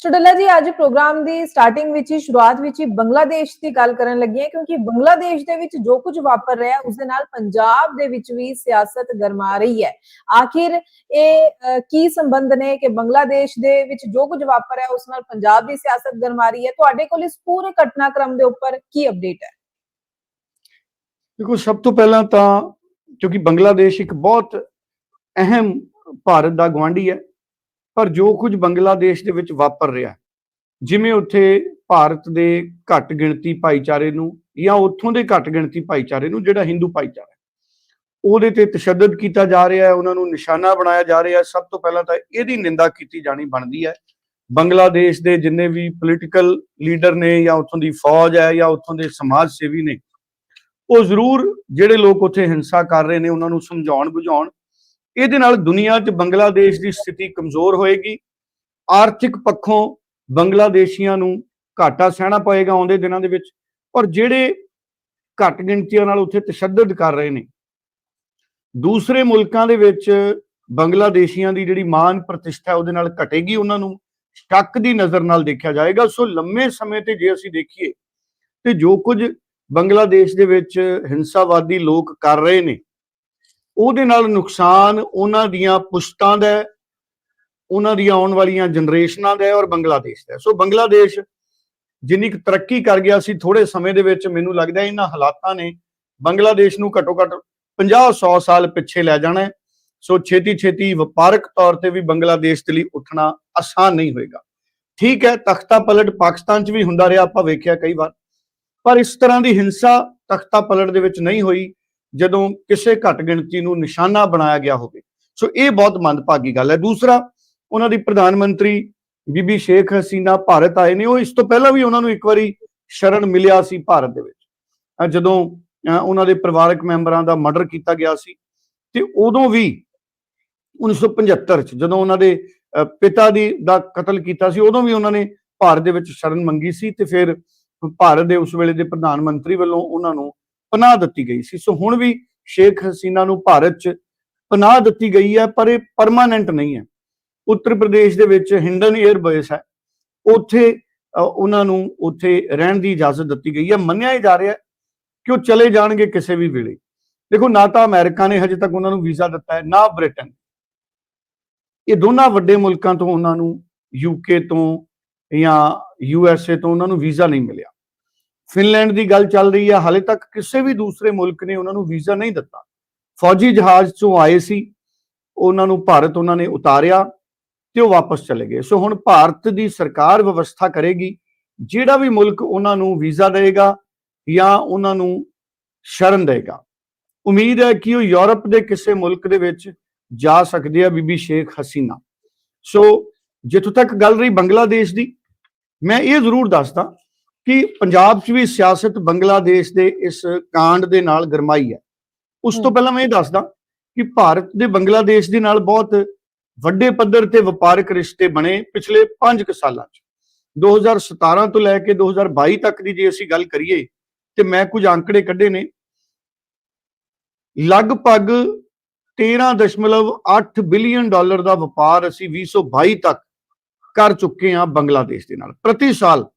ਸੋ ਜੀ ਅੱਜ ਪ੍ਰੋਗਰਾਮ ਦੀ ਸਟਾਰਟਿੰਗ ਵਿੱਚ ਹੀ ਸ਼ੁਰੂਆਤ ਵਿੱਚ ਹੀ ਬੰਗਲਾਦੇਸ਼ ਦੀ ਗੱਲ ਕਰਨ ਲੱਗੀ ਹਾਂ ਕਿਉਂਕਿ ਬੰਗਲਾਦੇਸ਼ ਦੇ ਵਿੱਚ ਜੋ ਕੁਝ ਵਾਪਰ ਰਿਹਾ ਹੈ, ਉਸ ਦੇ ਨਾਲ ਪੰਜਾਬ ਦੇ ਵਿੱਚ ਵੀ ਸਿਆਸਤ ਗਰਮਾ ਰਹੀ ਹੈ। ਆਖਿਰ ਇਹ ਕੀ ਸੰਬੰਧ ਨੇ ਕਿ ਬੰਗਲਾਦੇਸ਼ ਦੇ ਵਿੱਚ ਜੋ ਕੁਝ ਵਾਪਰ ਰਿਹਾ ਉਸ ਨਾਲ ਪੰਜਾਬ ਦੀ ਸਿਆਸਤ ਗਰਮਾ ਰਹੀ ਹੈ? ਤੁਹਾਡੇ ਕੋਲ ਇਸ ਪੂਰੇ ਘਟਨਾਕ੍ਰਮ ਦੇ ਉੱਪਰ ਕੀ ਅਪਡੇਟ ਹੈ? ਦੇਖੋ ਸਭ ਤੋਂ ਪਹਿਲਾਂ ਤਾਂ ਕਿਉਂਕਿ ਬੰਗਲਾਦੇਸ਼ ਇੱਕ ਬਹੁਤ ਅਹਿਮ ਭਾਰਤ ਦਾ ਗਵਾਂਢੀ ਹੈ ਪਰ ਜੋ ਕੁਝ ਬੰਗਲਾਦੇਸ਼ ਦੇ ਵਿੱਚ ਵਾਪਰ ਰਿਹਾ ਜਿਵੇਂ ਉੱਥੇ ਭਾਰਤ ਦੇ ਘੱਟ ਗਿਣਤੀ ਭਾਈਚਾਰੇ ਨੂੰ ਜਾਂ ਉੱਥੋਂ ਦੇ ਘੱਟ ਗਿਣਤੀ ਭਾਈਚਾਰੇ ਨੂੰ ਜਿਹੜਾ ਹਿੰਦੂ ਭਾਈਚਾਰਾ ਉਹਦੇ ਤੇ ਤਸ਼ੱਦਦ ਕੀਤਾ ਜਾ ਰਿਹਾ ਹੈ, ਉਹਨਾਂ ਨੂੰ ਨਿਸ਼ਾਨਾ ਬਣਾਇਆ ਜਾ ਰਿਹਾ ਹੈ, ਸਭ ਤੋਂ ਪਹਿਲਾਂ ਤਾਂ ਇਹਦੀ ਨਿੰਦਾ ਕੀਤੀ ਜਾਣੀ ਬਣਦੀ ਹੈ। ਬੰਗਲਾਦੇਸ਼ ਦੇ ਜਿੰਨੇ ਵੀ ਪੋਲੀਟੀਕਲ ਲੀਡਰ ਨੇ ਜਾਂ ਉੱਥੋਂ ਦੀ ਫੌਜ ਹੈ ਜਾਂ ਉੱਥੋਂ ਦੇ ਸਮਾਜ ਸੇਵੀ ਨੇ, ਉਹ ਜ਼ਰੂਰ ਜਿਹੜੇ ਲੋਕ ਉੱਥੇ ਹਿੰਸਾ ਕਰ ਰਹੇ ਨੇ, ਉਹਨਾਂ ਨੂੰ ਸਮਝਾਉਣ ਬੁਝਾਉਣ ਇਹਦੇ ਨਾਲ ਦੁਨੀਆ 'ਚ ਬੰਗਲਾਦੇਸ਼ ਦੀ ਸਥਿਤੀ ਕਮਜ਼ੋਰ ਹੋਏਗੀ। ਆਰਥਿਕ ਪੱਖੋਂ ਬੰਗਲਾਦੇਸ਼ੀਆਂ ਨੂੰ ਘਾਟਾ ਸਹਿਣਾ ਪਏਗਾ ਆਉਂਦੇ ਦਿਨਾਂ ਦੇ ਵਿੱਚ। ਔਰ ਜਿਹੜੇ ਘੱਟ ਗਿਣਤੀਆਂ ਨਾਲ ਉੱਥੇ ਤਸ਼ੱਦਦ ਕਰ ਰਹੇ ਨੇ, ਦੂਸਰੇ ਮੁਲਕਾਂ ਦੇ ਵਿੱਚ ਬੰਗਲਾਦੇਸ਼ੀਆਂ ਦੀ ਜਿਹੜੀ ਮਾਨ ਪ੍ਰਤਿਸ਼ਠਾ ਉਹਦੇ ਨਾਲ ਘਟੇਗੀ, ਉਹਨਾਂ ਨੂੰ ਸ਼ੱਕ ਦੀ ਨਜ਼ਰ ਨਾਲ ਦੇਖਿਆ ਜਾਏਗਾ। ਸੋ ਲੰਮੇ ਸਮੇਂ ਤੇ ਜੇ ਅਸੀਂ ਦੇਖੀਏ, ਤੇ ਜੋ ਕੁਝ ਬੰਗਲਾਦੇਸ਼ ਦੇ ਵਿੱਚ ਹਿੰਸਾਵਾਦੀ ਲੋਕ ਕਰ ਰਹੇ ਨੇ ਉਹਦੇ ਨਾਲ ਨੁਕਸਾਨ ਉਹਨਾਂ ਦੀਆਂ ਪੁਸ਼ਤਾਂ ਦਾ ਉਹਨਾਂ ਦੀਆਂ ਆਉਣ ਵਾਲੀਆਂ ਜਨਰੇਸ਼ਨਾਂ ਦਾ ਔਰ ਬੰਗਲਾਦੇਸ਼ ਦਾ ਸੋ ਬੰਗਲਾਦੇਸ਼ ਜਿੰਨੀ ਕੁ ਤਰੱਕੀ ਕਰ ਗਿਆ ਸੀ ਥੋੜੇ ਸਮੇਂ ਦੇ ਵਿੱਚ ਮੈਨੂੰ ਲੱਗਦਾ ਇਹਨਾਂ ਹਾਲਾਤਾਂ ਨੇ ਬੰਗਲਾਦੇਸ਼ ਨੂੰ ਘੱਟੋ ਘੱਟ 50 100 ਸਾਲ ਪਿੱਛੇ ਲੈ ਜਾਣਾ ਹੈ। ਸੋ ਛੇਤੀ ਛੇਤੀ ਵਪਾਰਕ ਤੌਰ ਤੇ ਵੀ ਬੰਗਲਾਦੇਸ਼ ਦੇ ਲਈ ਉੱਠਣਾ ਆਸਾਨ ਨਹੀਂ ਹੋਏਗਾ। ਠੀਕ ਹੈ, ਤਖਤਾ ਪਲਟ ਪਾਕਿਸਤਾਨ 'ਚ ਵੀ ਹੁੰਦਾ ਰਿਹਾ, ਆਪਾਂ ਵੇਖਿਆ ਕਈ ਵਾਰ। ਪਰ ਇਸ ਤਰ੍ਹਾਂ ਦੀ ਹਿੰਸਾ ਤਖਤਾ ਪਲਟ ਦੇ ਵਿੱਚ ਨਹੀਂ ਹੋਈ। ਜਦੋਂ ਕਿਸੇ ਘੱਟ ਗਿਣਤੀ ਨੂੰ ਨਿਸ਼ਾਨਾ ਬਣਾਇਆ ਗਿਆ ਹੋਵੇ। ਸੋ ਇਹ ਬਹੁਤ ਮੰਦਭਾਗੀ ਗੱਲ ਹੈ। ਦੂਸਰਾ, ਉਹਨਾਂ ਦੀ ਪ੍ਰਧਾਨ ਮੰਤਰੀ ਬੀਬੀ ਸ਼ੇਖ ਹਸੀਨਾ ਭਾਰਤ ਆਏ ਨੇ। ਉਹ ਇਸ ਤੋਂ ਪਹਿਲਾਂ ਵੀ ਉਹਨਾਂ ਨੂੰ ਇੱਕ ਵਾਰੀ ਸ਼ਰਨ ਮਿਲਿਆ ਸੀ ਭਾਰਤ ਦੇ ਵਿੱਚ। ਜਦੋਂ ਅਹ ਉਹਨਾਂ ਦੇ ਪਰਿਵਾਰਕ ਮੈਂਬਰਾਂ ਦਾ ਮਰਡਰ ਕੀਤਾ ਗਿਆ ਸੀ। ਤੇ ਉਦੋਂ ਵੀ 1975 ਚ ਜਦੋਂ ਉਹਨਾਂ ਦੇ ਅਹ ਪਿਤਾ ਦੀ, ਦਾ ਕਤਲ ਕੀਤਾ ਸੀ, ਉਦੋਂ ਵੀ ਉਹਨਾਂ ਨੇ ਭਾਰਤ ਦੇ ਵਿੱਚ ਸ਼ਰਨ ਮੰਗੀ ਸੀ। ਤੇ ਫਿਰ ਭਾਰਤ ਦੇ ਉਸ ਵੇਲੇ ਦੇ ਪ੍ਰਧਾਨ ਮੰਤਰੀ ਵੱਲੋਂ ਉਹਨਾਂ ਨੂੰ ਪਨਾਹ ਦਿੱਤੀ ਗਈ ਸੀ। ਸੋ ਹੁਣ ਵੀ ਸ਼ੇਖ ਹਸੀਨਾ ਨੂੰ ਭਾਰਤ 'ਚ ਪਨਾਹ ਦਿੱਤੀ ਗਈ ਹੈ, ਪਰ ਇਹ ਪਰਮਾਨੈਂਟ ਨਹੀਂ ਹੈ। ਉੱਤਰ ਪ੍ਰਦੇਸ਼ ਦੇ ਵਿੱਚ ਹਿੰਡਨ 에ਅਰਬੇਸ ਹੈ। ਉੱਥੇ ਉਹਨਾਂ ਨੂੰ ਉੱਥੇ ਰਹਿਣ ਦੀ ਇਜਾਜ਼ਤ ਦਿੱਤੀ ਗਈ ਹੈ। ਮੰਨਿਆ ਹੀ ਜਾ ਰਿਹਾ ਕਿ ਉਹ ਚਲੇ ਜਾਣਗੇ ਕਿਸੇ ਵੀ ਵੇਲੇ। ਦੇਖੋ, ਨਾ ਤਾਂ ਅਮਰੀਕਾ ਨੇ ਹਜੇ ਤੱਕ ਉਹਨਾਂ ਨੂੰ ਵੀਜ਼ਾ ਦਿੱਤਾ ਹੈ, ਨਾ ਬ੍ਰਿਟਨ। ਇਹ ਦੋਨਾਂ ਵੱਡੇ ਮੁਲਕਾਂ ਤੋਂ ਉਹਨਾਂ ਨੂੰ ਯੂਕੇ ਤੋਂ ਜਾਂ ਯੂਐਸਏ ਤੋਂ ਉਹਨਾਂ ਨੂੰ ਵੀਜ਼ਾ ਨਹੀਂ ਮਿਲਿਆ। ਫਿਨਲੈਂਡ ਦੀ ਗੱਲ ਚੱਲ ਰਹੀ ਹੈ ਹਾਲੇ ਤੱਕ ਕਿਸੇ ਵੀ ਦੂਸਰੇ ਮੁਲਕ ਨੇ ਉਹਨਾਂ ਨੂੰ ਵੀਜ਼ਾ ਨਹੀਂ ਦਿੱਤਾ। ਫੌਜੀ ਜਹਾਜ਼ ਚੋਂ ਆਏ ਸੀ, ਉਹਨਾਂ ਨੂੰ ਭਾਰਤ ਉਹਨਾਂ ਨੇ ਉਤਾਰਿਆ ਤੇ ਉਹ ਵਾਪਸ ਚਲੇ ਗਏ। ਸੋ ਹੁਣ ਭਾਰਤ ਦੀ ਸਰਕਾਰ ਵਿਵਸਥਾ ਕਰੇਗੀ, ਜਿਹੜਾ ਵੀ ਮੁਲਕ ਉਹਨਾਂ ਨੂੰ ਵੀਜ਼ਾ ਦੇਵੇਗਾ ਜਾਂ ਉਹਨਾਂ ਨੂੰ ਸ਼ਰਨ ਦੇਵੇਗਾ। ਉਮੀਦ ਹੈ ਕਿ ਉਹ ਯੂਰਪ ਦੇ ਕਿਸੇ ਮੁਲਕ ਦੇ ਵਿੱਚ ਜਾ ਸਕਦੇ ਆ, ਬੀਬੀ ਸ਼ੇਖ ਹਸੀਨਾ। ਸੋ ਜਿੱਥੋਂ ਤੱਕ ਗੱਲ ਰਹੀ ਬੰਗਲਾਦੇਸ਼ ਦੀ, ਮੈਂ ਇਹ ਜ਼ਰੂਰ ਦੱਸਦਾ ਕਿ ਪੰਜਾਬ 'ਚ ਵੀ ਸਿਆਸਤ ਬੰਗਲਾਦੇਸ਼ ਦੇ ਇਸ ਕਾਂਡ ਦੇ ਨਾਲ ਗਰਮਾਈ ਹੈ। ਉਸ ਤੋਂ। ਪਹਿਲਾਂ ਮੈਂ ਇਹ ਦੱਸਦਾ ਕਿ ਭਾਰਤ ਦੇ ਬੰਗਲਾਦੇਸ਼ ਦੇ ਨਾਲ ਬਹੁਤ ਵੱਡੇ ਪੱਧਰ ਤੇ ਵਪਾਰਕ ਰਿਸ਼ਤੇ ਬਣੇ ਪਿਛਲੇ 5 ਕੁ ਸਾਲਾਂ 'ਚ। 2017 ਤੋਂ ਲੈ ਕੇ 2022 ਤੱਕ ਦੀ ਜੇ ਅਸੀਂ ਗੱਲ ਕਰੀਏ ਤੇ ਮੈਂ ਕੁਝ ਅੰਕੜੇ ਕੱਢੇ ਨੇ। ਲਗਭਗ 13.8 ਬਿਲੀਅਨ ਡਾਲਰ ਦਾ ਵਪਾਰ ਅਸੀਂ 2022 ਤੱਕ ਕਰ ਚੁੱਕੇ ਹਾਂ ਬੰਗਲਾਦੇਸ਼ ਦੇ ਨਾਲ। ਪ੍ਰਤੀ ਸਾਲ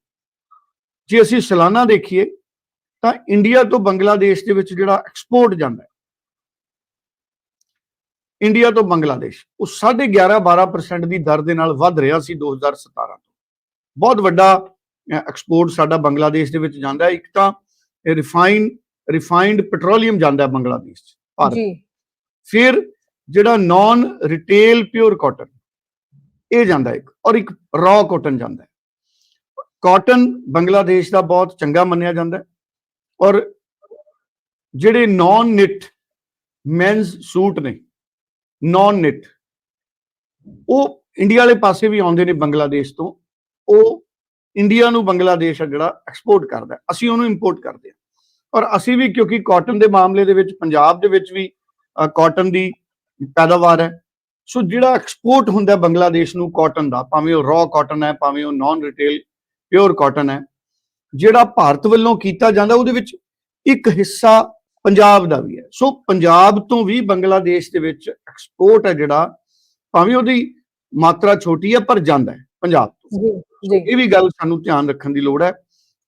ਜੇ ਅਸੀਂ ਸਾਲਾਨਾ ਦੇਖੀਏ ਤਾਂ ਇੰਡੀਆ ਤੋਂ ਬੰਗਲਾਦੇਸ਼ ਦੇ ਵਿੱਚ ਜਿਹੜਾ ਐਕਸਪੋਰਟ ਜਾਂਦਾ ਹੈ ਇੰਡੀਆ ਤੋਂ ਬੰਗਲਾਦੇਸ਼ ਉਹ 11.5 12% ਦੀ ਦਰ ਦੇ ਨਾਲ ਵੱਧ ਰਿਹਾ ਸੀ 2017 ਤੋਂ। ਬਹੁਤ ਵੱਡਾ ਐਕਸਪੋਰਟ ਸਾਡਾ ਬੰਗਲਾਦੇਸ਼ ਦੇ ਵਿੱਚ ਜਾਂਦਾ ਹੈ। ਇੱਕ ਤਾਂ ਰਿਫਾਈਨ ਰਿਫਾਈਨਡ ਪੈਟਰੋਲੀਅਮ ਜਾਂਦਾ ਹੈ ਬੰਗਲਾਦੇਸ਼ 'ਚ ਭਾਰਤ ਜੀ। ਫਿਰ ਜਿਹੜਾ ਨਾਨ ਰਿਟੇਲ ਪਿਓਰ ਕਾਟਨ ਇਹ ਜਾਂਦਾ ਇੱਕ ਔਰ ਇੱਕ ਰॉ ਕਾਟਨ ਜਾਂਦਾ ਹੈ। ਕਾਟਨ ਬੰਗਲਾਦੇਸ਼ ਦਾ ਬਹੁਤ ਚੰਗਾ ਮੰਨਿਆ ਜਾਂਦਾ ਹੈ ਔਰ ਜਿਹੜੇ ਨਾਨ ਨਿਟ ਮੈਨਸ ਸੂਟ ਨੇ ਨਾਨ ਨਿਟ ਉਹ ਇੰਡੀਆ ਵਾਲੇ ਪਾਸੇ ਵੀ ਆਉਂਦੇ ਨੇ ਬੰਗਲਾਦੇਸ਼ ਤੋਂ, ਉਹ ਇੰਡੀਆ ਨੂੰ ਬੰਗਲਾਦੇਸ਼ ਆ ਜਿਹੜਾ ਐਕਸਪੋਰਟ ਕਰਦਾ ਅਸੀਂ ਉਹਨੂੰ ਇੰਪੋਰਟ ਕਰਦੇ ਹਾਂ। ਔਰ ਅਸੀਂ ਵੀ ਕਿਉਂਕਿ ਕਾਟਨ ਦੇ ਮਾਮਲੇ ਦੇ ਵਿੱਚ, ਪੰਜਾਬ ਦੇ ਵਿੱਚ ਵੀ ਕਾਟਨ ਦੀ ਪੈਦਾਵਾਰ ਹੈ, ਸੋ ਜਿਹੜਾ ਐਕਸਪੋਰਟ ਹੁੰਦਾ ਬੰਗਲਾਦੇਸ਼ ਨੂੰ ਕਾਟਨ ਦਾ, ਭਾਵੇਂ ਉਹ ਰॉ ਕਾਟਨ ਹੈ, ਭਾਵੇਂ ਉਹ ਨਾਨ ਰਿਟੇਲ ਪਿਓਰ ਕਾਟਨ ਹੈ ਜਿਹੜਾ ਭਾਰਤ ਵੱਲੋਂ ਕੀਤਾ ਜਾਂਦਾ ਉਹਦੇ ਵਿੱਚ ਇੱਕ ਹਿੱਸਾ ਪੰਜਾਬ ਦਾ ਵੀ ਹੈ। ਸੋ ਪੰਜਾਬ ਤੋਂ ਵੀ ਬੰਗਲਾਦੇਸ਼ ਦੇ ਵਿੱਚ ਐਕਸਪੋਰਟ ਹੈ ਜਿਹੜਾ ਭਾਵੇਂ ਉਹਦੀ ਮਾਤਰਾ ਛੋਟੀ ਹੈ ਪਰ ਜਾਂਦਾ ਹੈ ਪੰਜਾਬ ਤੋਂ। ਜੀ ਜੀ। ਇਹ ਵੀ ਗੱਲ ਸਾਨੂੰ ਧਿਆਨ ਰੱਖਣ ਦੀ ਲੋੜ ਹੈ।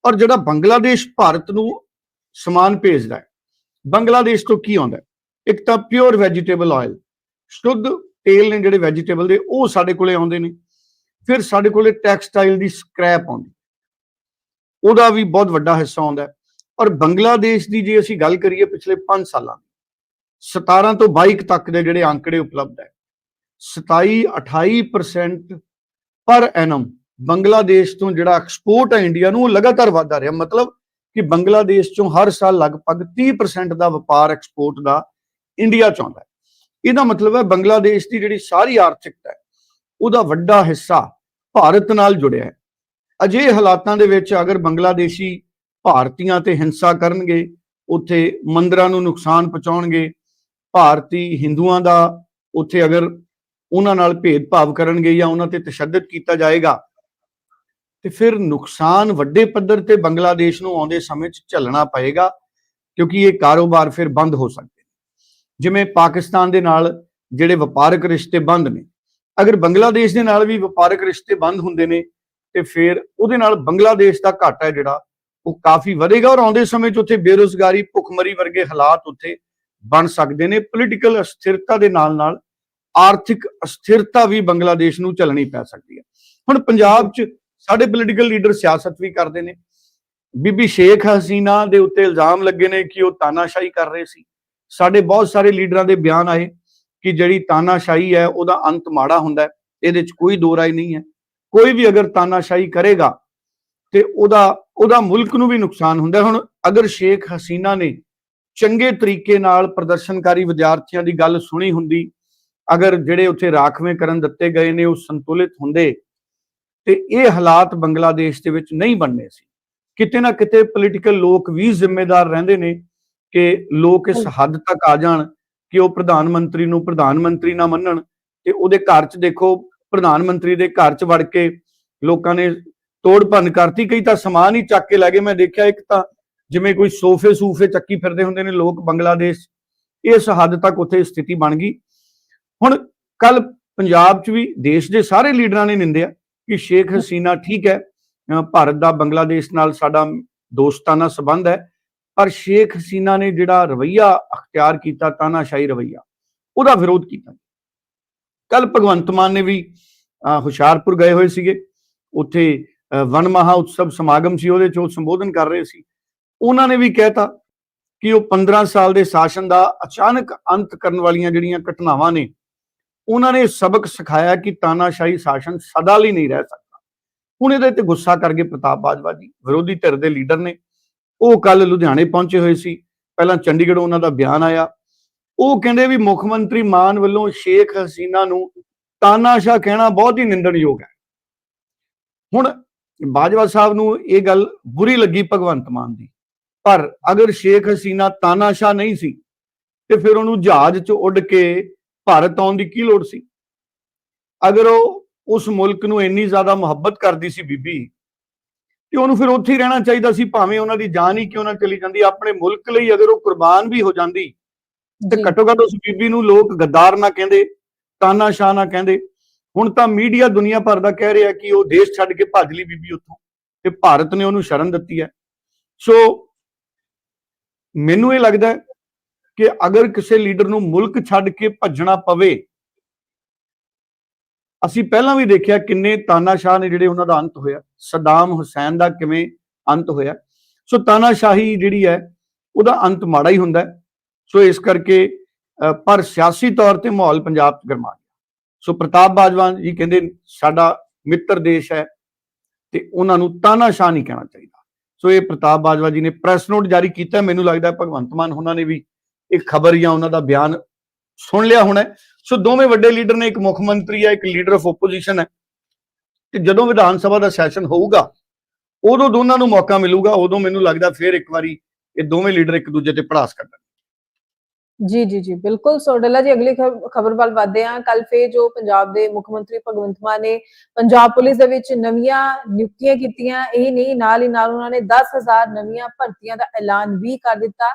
ਔਰ ਜਿਹੜਾ ਬੰਗਲਾਦੇਸ਼ ਭਾਰਤ ਨੂੰ ਸਮਾਨ ਭੇਜਦਾ ਹੈ ਬੰਗਲਾਦੇਸ਼ ਤੋਂ ਕੀ ਆਉਂਦਾ ਇੱਕ ਤਾਂ ਪਿਓਰ ਵੈਜੀਟੇਬਲ ਆਇਲ ਸ਼ੁੱਧ ਤੇਲ ਨੇ ਜਿਹੜੇ ਵੈਜੀਟੇਬਲ ਦੇ ਉਹ ਸਾਡੇ ਕੋਲੇ ਆਉਂਦੇ ਨੇ। ਫਿਰ ਸਾਡੇ ਕੋਲੇ ਟੈਕਸਟਾਈਲ ਦੀ ਸਕ੍ਰੈਪ ਆਉਂਦੀ। ਉਹਦਾ ਵੀ ਬਹੁਤ ਵੱਡਾ ਹਿੱਸਾ ਆਉਂਦਾ ਔਰ ਬੰਗਲਾਦੇਸ਼ ਦੀ ਜੇ ਅਸੀਂ ਗੱਲ ਕਰੀਏ ਪਿਛਲੇ 5 ਸਾਲਾਂ ਦੀ 17 ਤੋਂ 22 ਤੱਕ ਦੇ ਜਿਹੜੇ ਅੰਕੜੇ ਉਪਲਬਧ ਹੈ 27 28% ਪਰ ਐਨਮ ਬੰਗਲਾਦੇਸ਼ ਤੋਂ ਜਿਹੜਾ ਐਕਸਪੋਰਟ ਹੈ ਇੰਡੀਆ ਨੂੰ ਉਹ ਲਗਾਤਾਰ ਵਧਦਾ ਰਿਹਾ। ਮਤਲਬ ਕਿ ਬੰਗਲਾਦੇਸ਼ ਚੋਂ ਹਰ ਸਾਲ ਲਗਭਗ 30% ਦਾ ਵਪਾਰ ਐਕਸਪੋਰਟ ਦਾ ਇੰਡੀਆ ਚ ਆਉਂਦਾ ਇਹਦਾ ਮਤਲਬ ਹੈ ਬੰਗਲਾਦੇਸ਼ ਦੀ ਜਿਹੜੀ ਸਾਰੀ ਆਰਥਿਕਤਾ ਹੈ, ਉਹਦਾ ਵੱਡਾ ਹਿੱਸਾ ਭਾਰਤ ਨਾਲ ਜੁੜਿਆ ਹੈ। ਅਜੇ ਹਾਲਾਤਾਂ ਦੇ ਵਿੱਚ ਅਗਰ ਬੰਗਲਾਦੇਸ਼ੀ ਭਾਰਤੀਆਂ ਤੇ ਹਿੰਸਾ ਕਰਨਗੇ, ਉੱਥੇ ਮੰਦਰਾਂ ਨੂੰ ਨੁਕਸਾਨ ਪਹੁੰਚਾਉਣਗੇ, ਭਾਰਤੀ ਹਿੰਦੂਆਂ ਦਾ ਉੱਥੇ ਅਗਰ ਉਹਨਾਂ ਨਾਲ ਭੇਦਭਾਵ ਕਰਨਗੇ ਜਾਂ ਉਹਨਾਂ ਤੇ ਤਸ਼ੱਦਦ ਕੀਤਾ ਜਾਏਗਾ, ਤੇ ਫਿਰ ਨੁਕਸਾਨ ਵੱਡੇ ਪੱਧਰ ਤੇ ਬੰਗਲਾਦੇਸ਼ ਨੂੰ ਆਉਂਦੇ ਸਮੇਂ 'ਚ ਝੱਲਣਾ ਪਏਗਾ, ਕਿਉਂਕਿ ਇਹ ਕਾਰੋਬਾਰ ਫਿਰ ਬੰਦ ਹੋ ਸਕਦੇ ਜਿਵੇਂ ਪਾਕਿਸਤਾਨ ਦੇ ਨਾਲ ਜਿਹੜੇ ਵਪਾਰਕ ਰਿਸ਼ਤੇ ਬੰਦ ਨੇ ਅਗਰ ਬੰਗਲਾਦੇਸ਼ ਦੇ ਨਾਲ ਵੀ ਵਪਾਰਕ ਰਿਸ਼ਤੇ ਬੰਦ ਹੁੰਦੇ ਨੇ, ਤੇ ਫਿਰ ਉਹਦੇ ਨਾਲ ਬੰਗਲਾਦੇਸ਼ ਦਾ ਘਾਟਾ ਹੈ ਜਿਹੜਾ, ਉਹ ਕਾਫੀ ਵਧੇਗਾ ਔਰ ਆਉਂਦੇ ਸਮੇਂ 'ਚ ਉੱਥੇ ਬੇਰੋਜ਼ਗਾਰੀ, ਭੁੱਖਮਰੀ ਵਰਗੇ ਹਾਲਾਤ ਉੱਥੇ ਬਣ ਸਕਦੇ ਨੇ। ਪੋਲੀਟੀਕਲ ਅਸਥਿਰਤਾ ਦੇ ਨਾਲ ਨਾਲ ਆਰਥਿਕ ਅਸਥਿਰਤਾ ਵੀ ਬੰਗਲਾਦੇਸ਼ ਨੂੰ ਚੱਲਣੀ ਪੈ ਸਕਦੀ ਹੈ। ਹੁਣ ਪੰਜਾਬ 'ਚ ਸਾਡੇ ਪੋਲੀਟੀਕਲ ਲੀਡਰ ਸਿਆਸਤ ਵੀ ਕਰਦੇ ਨੇ। ਬੀਬੀ ਸ਼ੇਖ ਹਸੀਨਾ ਦੇ ਉੱਤੇ ਇਲਜ਼ਾਮ ਲੱਗੇ ਨੇ ਕਿ ਉਹ ਤਾਨਾਸ਼ਾਹੀ ਕਰ ਰਹੇ ਸੀ। ਸਾਡੇ ਬਹੁਤ ਸਾਰੇ ਲੀਡਰਾਂ ਦੇ ਬਿਆਨ ਆਏ। ਕਿ ਜਿਹੜੀ ਤਾਨਾਸ਼ਾਹੀ ਹੈ ਉਹਦਾ ਅੰਤ ਮਾੜਾ ਹੁੰਦਾ ਹੈ। ਇਹਦੇ 'ਚ ਕੋਈ ਦੋ ਰਾਏ ਨਹੀਂ ਹੈ। ਕੋਈ ਵੀ ਅਗਰ ਤਾਨਾਸ਼ਾਹੀ ਕਰੇਗਾ ਤੇ ਉਹਦਾ ਉਹਦਾ ਮੁਲਕ ਨੂੰ ਵੀ ਨੁਕਸਾਨ ਹੁੰਦਾ। ਹੁਣ ਅਗਰ ਸ਼ੇਖ ਹਸੀਨਾ ਨੇ ਚੰਗੇ ਤਰੀਕੇ ਨਾਲ ਪ੍ਰਦਰਸ਼ਨਕਾਰੀ ਵਿਦਿਆਰਥੀਆਂ ਦੀ ਗੱਲ ਸੁਣੀ ਹੁੰਦੀ ਅਗਰ ਜਿਹੜੇ ਉੱਥੇ ਰਾਖਵੇਂ ਕਰਨ ਦਿੱਤੇ ਗਏ ਨੇ ਉਹ ਸੰਤੁਲਿਤ ਹੁੰਦੇ ਤੇ ਇਹ ਹਾਲਾਤ ਬੰਗਲਾਦੇਸ਼ ਦੇ ਵਿੱਚ ਨਹੀਂ ਬਣਨੇ ਸੀ। ਕਿਤੇ ਨਾ ਕਿਤੇ ਪੋਲੀਟੀਕਲ ਲੋਕ ਵੀ ਜ਼ਿੰਮੇਦਾਰ ਰਹਿੰਦੇ ਨੇ ਕਿ ਲੋਕ ਇਸ ਹੱਦ ਤੱਕ ਆ ਜਾਣ ਕਿ ਉਹ ਪ੍ਰਧਾਨ ਮੰਤਰੀ ਨੂੰ ਪ੍ਰਧਾਨ ਮੰਤਰੀ ਨਾ ਮੰਨਣ ਤੇ ਉਹਦੇ ਘਰ 'ਚ ਦੇਖੋ ਪ੍ਰਧਾਨ ਮੰਤਰੀ ਦੇ ਘਰ 'ਚ ਵੜ ਕੇ ਲੋਕਾਂ ਨੇ ਤੋੜ ਭੰਨ ਕਰਤੀ। ਕਈ ਤਾਂ ਸਮਾਨ ਹੀ ਚੱਕ ਕੇ ਲੈ ਗਏ। ਮੈਂ ਦੇਖਿਆ ਇੱਕ ਤਾਂ ਜਿਵੇਂ ਕੋਈ ਸੋਫੇ ਸੂਫੇ ਚੱਕੀ ਫਿਰਦੇ ਹੁੰਦੇ ਨੇ ਲੋਕ ਬੰਗਲਾਦੇਸ਼, ਇਸ ਹੱਦ ਤੱਕ ਉੱਥੇ ਸਥਿਤੀ ਬਣ ਗਈ। ਹੁਣ ਕੱਲ ਪੰਜਾਬ 'ਚ ਵੀ ਦੇਸ਼ ਦੇ ਸਾਰੇ ਲੀਡਰਾਂ ਨੇ ਨਿੰਦਿਆ ਕਿ ਸ਼ੇਖ ਹਸੀਨਾ ਠੀਕ ਹੈ, ਅਹ ਭਾਰਤ ਦਾ ਬੰਗਲਾਦੇਸ਼ ਨਾਲ ਸਾਡਾ ਦੋਸਤਾਨਾ ਸਬੰਧ ਹੈ। ਪਰ ਸ਼ੇਖ ਹਸੀਨਾ ਨੇ ਜਿਹੜਾ ਰਵਈਆ ਅਖਤਿਆਰ ਕੀਤਾ, ਤਾਨਾਸ਼ਾਹੀ ਰਵਈਆ, ਉਹਦਾ ਵਿਰੋਧ ਕੀਤਾ। ਕੱਲ ਭਗਵੰਤ ਮਾਨ ਨੇ ਵੀ ਹੁਸ਼ਿਆਰਪੁਰ ਗਏ ਹੋਏ ਸੀਗੇ। ਉੱਥੇ ਅਹ ਵਨ ਮਹਾ ਉਤਸਵ ਸਮਾਗਮ ਸੀ, ਉਹਦੇ ਚ ਉਹ ਸੰਬੋਧਨ ਕਰ ਰਹੇ ਸੀ। ਉਹਨਾਂ ਨੇ ਵੀ ਕਹਿਤਾ ਕਿ ਉਹ 15 ਸਾਲ ਦੇ ਸ਼ਾਸਨ ਦਾ ਅਚਾਨਕ ਅੰਤ ਕਰਨ ਵਾਲੀਆਂ ਜਿਹੜੀਆਂ ਘਟਨਾਵਾਂ ਨੇ, ਉਹਨਾਂ ਨੇ ਸਬਕ ਸਿਖਾਇਆ ਕਿ ਤਾਨਾਸ਼ਾਹੀ ਸ਼ਾਸਨ ਸਦਾ ਲਈ ਨਹੀਂ ਰਹਿ ਸਕਦਾ। ਹੁਣ ਇਹਦੇ ਤੇ ਗੁੱਸਾ ਕਰਕੇ ਪ੍ਰਤਾਪ ਬਾਜਵਾ ਜੀ, ਵਿਰੋਧੀ ਧਿਰ ਦੇ ਲੀਡਰ ਨੇ ਉਹ ਕੱਲ ਲੁਧਿਆਣੇ ਪਹੁੰਚੇ ਹੋਏ ਸੀ। ਪਹਿਲਾਂ ਚੰਡੀਗੜ੍ਹ ਉਹਨਾਂ ਦਾ ਬਿਆਨ ਆਇਆ। ਉਹ ਕਹਿੰਦੇ ਵੀ ਮੁੱਖ ਮੰਤਰੀ ਮਾਨ ਵੱਲੋਂ ਸ਼ੇਖ ਹਸੀਨਾ ਨੂੰ ਤਾਨਾਸ਼ਾਹ ਕਹਿਣਾ ਬਹੁਤ ਹੀ ਨਿੰਦਣਯੋਗ ਹੈ। ਹੁਣ ਬਾਜਵਾ ਸਾਹਿਬ ਨੂੰ ਇਹ ਗੱਲ ਬੁਰੀ ਲੱਗੀ ਭਗਵੰਤ ਮਾਨ ਦੀ। ਪਰ ਅਗਰ ਸ਼ੇਖ ਹਸੀਨਾ ਤਾਨਾਸ਼ਾਹ ਨਹੀਂ ਸੀ, ਤੇ ਫਿਰ ਉਹਨੂੰ ਜਹਾਜ਼ 'ਚ ਉੱਡ ਕੇ ਭਾਰਤ ਆਉਣ ਦੀ ਕੀ ਲੋੜ ਸੀ? ਅਗਰ ਉਹ ਉਸ ਮੁਲਕ ਨੂੰ ਇੰਨੀ ਜ਼ਿਆਦਾ ਮੁਹੱਬਤ ਕਰਦੀ ਸੀ ਬੀਬੀ ਤੇ ਉਹਨੂੰ ਫਿਰ ਉੱਥੇ ਹੀ ਰਹਿਣਾ ਚਾਹੀਦਾ ਸੀ ਭਾਵੇਂ ਉਹਨਾਂ ਦੀ ਜਾਨ ਹੀ ਕਿਉਂ ਨਾ ਚਲੀ ਜਾਂਦੀ ਆਪਣੇ ਮੁਲਕ ਲਈ ਅਗਰ ਉਹ ਕੁਰਬਾਨ ਵੀ ਹੋ ਜਾਂਦੀ ਤੇ। ਘੱਟੋ ਘੱਟ ਉਸ ਬੀਬੀ ਨੂੰ ਲੋਕ ਗੱਦਾਰ ਨਾ ਕਹਿੰਦੇ ਤਾਨਾਸ਼ਾਹ ਨਾ ਕਹਿੰਦੇ ਹੁਣ ਤਾਂ ਮੀਡੀਆ ਦੁਨੀਆ ਭਰ ਦਾ ਕਹਿ ਰਿਹਾ ਕਿ ਉਹ ਦੇਸ਼ ਛੱਡ ਕੇ ਭੱਜ ਲਈ ਬੀਬੀ ਉੱਥੋਂ ਤੇ ਭਾਰਤ ਨੇ ਉਹਨੂੰ ਸ਼ਰਨ ਦਿੱਤੀ ਹੈ ਸੋ ਮੈਨੂੰ ਇਹ ਲੱਗਦਾ ਕਿ ਅਗਰ ਕਿਸੇ ਲੀਡਰ ਨੂੰ ਮੁਲਕ ਛੱਡ ਕੇ ਭੱਜਣਾ ਪਵੇ ਅਸੀਂ ਪਹਿਲਾਂ ਵੀ ਦੇਖਿਆ ਕਿੰਨੇ ਤਾਨਾਸ਼ਾਹ ਨੇ ਜਿਹੜੇ ਉਹਨਾਂ ਦਾ ਅੰਤ ਹੋਇਆ। ਸਦਾਮ ਹੁਸੈਨ ਦਾ ਕਿਵੇਂ ਅੰਤ ਹੋਇਆ। ਸੋ ਤਾਨਾਸ਼ਾਹੀ ਜਿਹੜੀ ਹੈ, ਉਹਦਾ ਅੰਤ ਮਾੜਾ ਹੀ ਹੁੰਦਾ ਸੋ ਇਸ ਕਰਕੇ ਪਰ ਸਿਆਸੀ ਤੌਰ ਤੇ ਮਾਹੌਲ ਪੰਜਾਬ 'ਚ ਗਰਮਾ ਗਿਆ। ਸੋ ਪ੍ਰਤਾਪ ਬਾਜਵਾ ਜੀ ਕਹਿੰਦੇ, ਸਾਡਾ ਮਿੱਤਰ ਦੇਸ਼ ਹੈ ਤੇ ਉਹਨਾਂ ਨੂੰ ਤਾਨਾਸ਼ਾਹ ਨਹੀਂ ਕਹਿਣਾ ਚਾਹੀਦਾ। ਸੋ ਇਹ ਪ੍ਰਤਾਪ ਬਾਜਵਾ ਜੀ ਨੇ ਪ੍ਰੈਸ ਨੋਟ ਜਾਰੀ ਕੀਤਾ। ਮੈਨੂੰ ਲੱਗਦਾ ਭਗਵੰਤ ਮਾਨ ਉਹਨਾਂ ਨੇ ਵੀ ਇਹ ਖਬਰ ਜਾਂ ਉਹਨਾਂ ਦਾ ਬਿਆਨ ਸੁਣ ਲਿਆ ਹੋਣਾ ਸੋ ਦੋਵੇਂ ਵੱਡੇ ਲੀਡਰ ਨੇ, ਇੱਕ ਮੁੱਖ ਮੰਤਰੀ ਹੈ, ਇੱਕ ਲੀਡਰ ਆਫ ਆਪੋਜੀਸ਼ਨ ਹੈ। ਤੇ ਜਦੋਂ ਵਿਧਾਨ ਸਭਾ ਦਾ ਸੈਸ਼ਨ ਹੋਊਗਾ, ਉਦੋਂ ਦੋਨਾਂ ਨੂੰ ਮੌਕਾ ਮਿਲੂਗਾ, ਉਦੋਂ ਮੈਨੂੰ ਲੱਗਦਾ ਫਿਰ ਇੱਕ ਵਾਰੀ ਇਹ ਦੋਵੇਂ ਲੀਡਰ ਇੱਕ ਦੂਜੇ ਤੇ ਪੜਾਸ ਕਰਨ ਜੀ ਜੀ ਜੀ, ਬਿਲਕੁਲ। ਸੋ ਜੀ, ਅਗਲੀ ਖਬਰ ਵੱਲ ਵਧਦੇ ਹਾਂ। ਕੱਲ ਫੇਰ ਜੋ ਪੰਜਾਬ ਦੇ ਮੁੱਖ ਮੰਤਰੀ ਭਗਵੰਤ ਮਾਨ ਨੇ ਪੰਜਾਬ ਪੁਲਿਸ ਦੇ ਵਿੱਚ ਨਵੀਆਂ ਨਿਯੁਕਤੀਆਂ ਕੀਤੀਆਂ, ਇਹ ਨਹੀਂ, ਨਾਲ ਹੀ ਨਾਲ ਉਹਨਾਂ ਨੇ 10000 ਨਵੀਆਂ ਭਰਤੀਆਂ ਦਾ ਐਲਾਨ ਵੀ ਕਰ ਦਿੱਤਾ।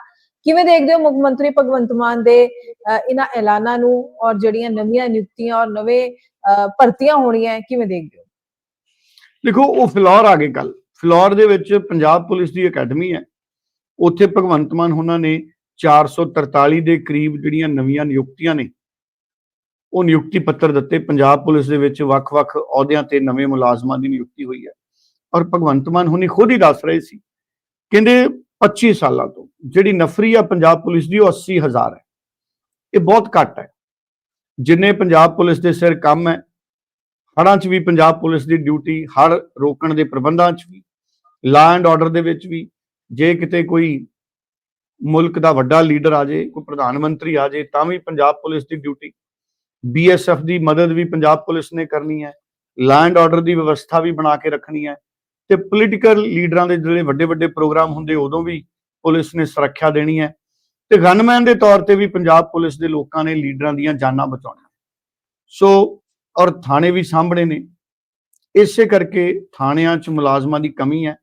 ਕਿਵੇਂ ਦੇਖਦੇ ਹੋ ਮੁੱਖ ਮੰਤਰੀ ਭਗਵੰਤ ਮਾਨ ਦੇ ਇਹਨਾਂ ਐਲਾਨਾਂ ਨੂੰ ਔਰ ਜਿਹੜੀਆਂ ਨਵੀਆਂ ਨਿਯੁਕਤੀਆਂ ਔਰ ਨਵੇਂ ਭਰਤੀਆਂ ਹੋਣੀਆਂ, ਕਿਵੇਂ ਦੇਖਦੇ ਹੋ? ਦੇਖੋ, ਉਹ ਫਲੋਰ ਆ ਗਏ ਕੱਲ ਫਲੋਰ ਦੇ ਵਿੱਚ ਪੰਜਾਬ ਪੁਲਿਸ ਦੀ ਅਕੈਡਮੀ ਹੈ। ਉੱਥੇ ਭਗਵੰਤ ਮਾਨ ਉਹਨਾਂ ਨੇ 443 ਦੇ ਕਰੀਬ ਜਿਹੜੀਆਂ ਨਵੀਆਂ ਨਿਯੁਕਤੀਆਂ ਨੇ, ਉਹ ਨਿਯੁਕਤੀ ਪੱਤਰ ਦਿੱਤੇ। ਪੰਜਾਬ ਪੁਲਿਸ ਦੇ ਵਿੱਚ ਵੱਖ-ਵੱਖ ਅਹੁਦਿਆਂ ਤੇ ਨਵੇਂ ਮੁਲਾਜ਼ਮਾਂ ਦੀ ਨਿਯੁਕਤੀ ਹੋਈ ਹੈ। ਔਰ ਭਗਵੰਤ ਮਾਨ ਹੁਣੀ ਖੁਦ ਹੀ ਦੱਸ ਰਹੇ ਸੀ। ਕਹਿੰਦੇ 25 ਸਾਲਾਂ ਤੋਂ ਜਿਹੜੀ ਨਫਰੀ ਆ ਪੰਜਾਬ ਪੁਲਿਸ ਦੀ, ਉਹ 80000 ਹੈ। ਇਹ ਬਹੁਤ ਘੱਟ ਹੈ। ਜਿੰਨੇ ਪੰਜਾਬ ਪੁਲਿਸ ਦੇ ਸਿਰ ਕੰਮ ਹੈ, ਹੜ੍ਹਾਂ 'ਚ ਵੀ ਪੰਜਾਬ ਪੁਲਿਸ ਦੀ ਡਿਊਟੀ, ਹੜ੍ਹ ਰੋਕਣ ਦੇ ਪ੍ਰਬੰਧਾਂ 'ਚ ਵੀ ਲਾ ਐਂਡ ਆਰਡਰ ਦੇ ਵਿੱਚ ਵੀ, ਜੇ ਕਿਤੇ ਕੋਈ ਮੁਲਕ ਦਾ ਵੱਡਾ ਲੀਡਰ ਆ ਜੇ, ਕੋਈ ਪ੍ਰਧਾਨ ਮੰਤਰੀ ਆ ਜੇ, ਤਾਂ ਵੀ ਪੰਜਾਬ ਪੁਲਿਸ ਦੀ ਡਿਊਟੀ। ਬੀਐਸਐਫ ਦੀ ਮਦਦ ਵੀ ਪੰਜਾਬ ਪੁਲਿਸ ਨੇ ਕਰਨੀ ਹੈ। ਲਾ ਐਂਡ ਆਰਡਰ ਦੀ ਵਿਵਸਥਾ ਵੀ ਬਣਾ ਕੇ ਰੱਖਣੀ ਹੈ। ਤੇ ਪੋਲੀਟੀਕਲ ਲੀਡਰਾਂ ਦੇ ਜਿਹੜੇ ਵੱਡੇ ਵੱਡੇ ਪ੍ਰੋਗਰਾਮ ਹੁੰਦੇ, ਉਦੋਂ ਵੀ ਪੁਲਿਸ ਨੇ ਸੁਰੱਖਿਆ ਦੇਣੀ ਹੈ ਤੇ ਗਨਮੈਨ ਦੇ ਤੌਰ ਤੇ ਵੀ ਪੰਜਾਬ ਪੁਲਿਸ ਦੇ ਲੋਕਾਂ ਨੇ ਲੀਡਰਾਂ ਦੀਆਂ ਜਾਨਾਂ ਬਚਾਉਣੀਆਂ। ਸੋ, ਔਰ ਥਾਣੇ ਵੀ ਸਾਹਮਣੇ ਨੇ। ਇਸੇ ਕਰਕੇ ਥਾਣਿਆਂ 'ਚ ਮੁਲਾਜ਼ਮਾਂ ਦੀ ਕਮੀ ਹੈ,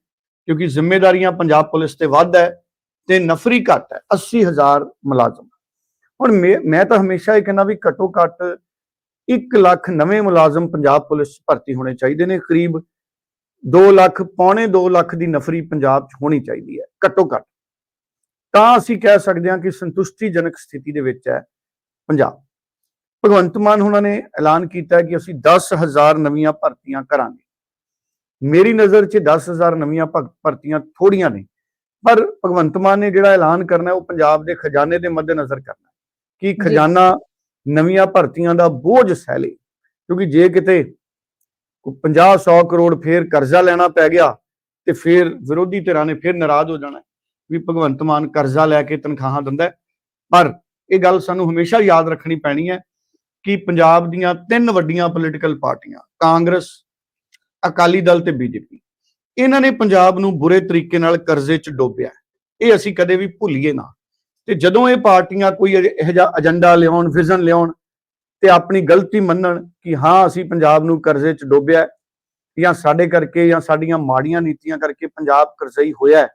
ਕਿਉਂਕਿ ਜ਼ਿੰਮੇਵਾਰੀਆਂ ਪੰਜਾਬ ਪੁਲਿਸ ਤੇ ਵੱਧ ਹੈ ਤੇ ਨਫਰੀ ਘੱਟ ਹੈ 80000 ਮੁਲਾਜ਼ਮ। ਹੁਣ ਮੈਂ ਮੈਂ ਤਾਂ ਹਮੇਸ਼ਾ ਇਹ ਕਹਿੰਦਾ ਵੀ ਘੱਟੋ ਘੱਟ 1 ਲੱਖ ਨਵੇਂ ਮੁਲਾਜ਼ਮ ਪੰਜਾਬ ਪੁਲਿਸ ਭਰਤੀ ਹੋਣੇ ਚਾਹੀਦੇ ਨੇ, ਕਰੀਬ 2 ਲੱਖ, ਪੌਣੇ 2 ਲੱਖ ਦੀ ਨਫਰੀ ਪੰਜਾਬ 'ਚ ਹੋਣੀ ਚਾਹੀਦੀ ਹੈ, ਘੱਟੋ ਘੱਟ। ਤਾਂ ਅਸੀਂ ਕਹਿ ਸਕਦੇ ਹਾਂ ਕਿ ਸੰਤੁਸ਼ਟੀਜਨਕ ਸਥਿਤੀ ਦੇ ਵਿੱਚ ਹੈ ਪੰਜਾਬ। ਭਗਵੰਤ ਮਾਨ ਉਹਨਾਂ ਨੇ ਐਲਾਨ ਕੀਤਾ ਕਿ ਅਸੀਂ 10000 ਨਵੀਆਂ ਭਰਤੀਆਂ ਕਰਾਂਗੇ। ਮੇਰੀ ਨਜ਼ਰ 'ਚ 10000 ਨਵੀਆਂ ਭਰਤੀਆਂ ਥੋੜੀਆਂ ਨੇ ਪਰ ਭਗਵੰਤ ਮਾਨ ਨੇ ਜਿਹੜਾ ਐਲਾਨ ਕਰਨਾ ਹੈ ਉਹ ਪੰਜਾਬ ਦੇ ਖਜ਼ਾਨੇ ਦੇ ਮੱਦੇਨਜ਼ਰ ਕਰਨਾ ਕਿ ਖਜ਼ਾਨਾ ਨਵੀਆਂ ਭਰਤੀਆਂ ਦਾ ਬੋਝ ਸਹਿ ਲੇ ਕਿਉਂਕਿ ਜੇ ਕਿਤੇ 50 100 ਕਰੋੜ ਫੇਰ ਕਰਜ਼ਾ ਲੈਣਾ ਪੈ ਗਿਆ ਤੇ ਫਿਰ ਵਿਰੋਧੀ ਧਿਰਾਂ ਨੇ ਫਿਰ ਨਾਰਾਜ਼ ਹੋ ਜਾਣਾ ਵੀ ਭਗਵੰਤ ਮਾਨ ਕਰਜ਼ਾ ਲੈ ਕੇ ਤਨਖਾਹਾਂ ਦਿੰਦਾ ਪਰ ਇਹ ਗੱਲ ਸਾਨੂੰ ਹਮੇਸ਼ਾ ਯਾਦ ਰੱਖਣੀ ਪੈਣੀ ਹੈ ਕਿ ਪੰਜਾਬ ਦੀਆਂ ਤਿੰਨ ਵੱਡੀਆਂ ਪੋਲੀਟੀਕਲ ਪਾਰਟੀਆਂ, ਕਾਂਗਰਸ, ਅਕਾਲੀ ਦਲ ਤੇ ਬੀਜੇਪੀ, ਇਹਨਾਂ ਨੇ ਪੰਜਾਬ ਨੂੰ ਬੁਰੇ ਤਰੀਕੇ ਨਾਲ ਕਰਜ਼ੇ 'ਚ ਡੋਬਿਆ ਇਹ ਅਸੀਂ ਕਦੇ ਵੀ ਭੁੱਲੀਏ ਨਾ। ਤੇ ਜਦੋਂ ਇਹ ਪਾਰਟੀਆਂ ਕੋਈ ਇਹੋ ਜਿਹਾ ਏਜੰਡਾ ਲਿਆਉਣ ਵਿਜ਼ਨ ਲਿਆਉਣ ਤੇ ਆਪਣੀ ਗਲਤੀ ਮੰਨਣ ਕਿ ਹਾਂ, ਅਸੀਂ ਪੰਜਾਬ ਨੂੰ ਕਰਜ਼ੇ 'ਚ ਡੋਬਿਆ ਜਾਂ ਸਾਡੇ ਕਰਕੇ ਜਾਂ ਸਾਡੀਆਂ ਮਾੜੀਆਂ ਨੀਤੀਆਂ ਕਰਕੇ ਪੰਜਾਬ ਕਰਜ਼ਈ ਹੋਇਆ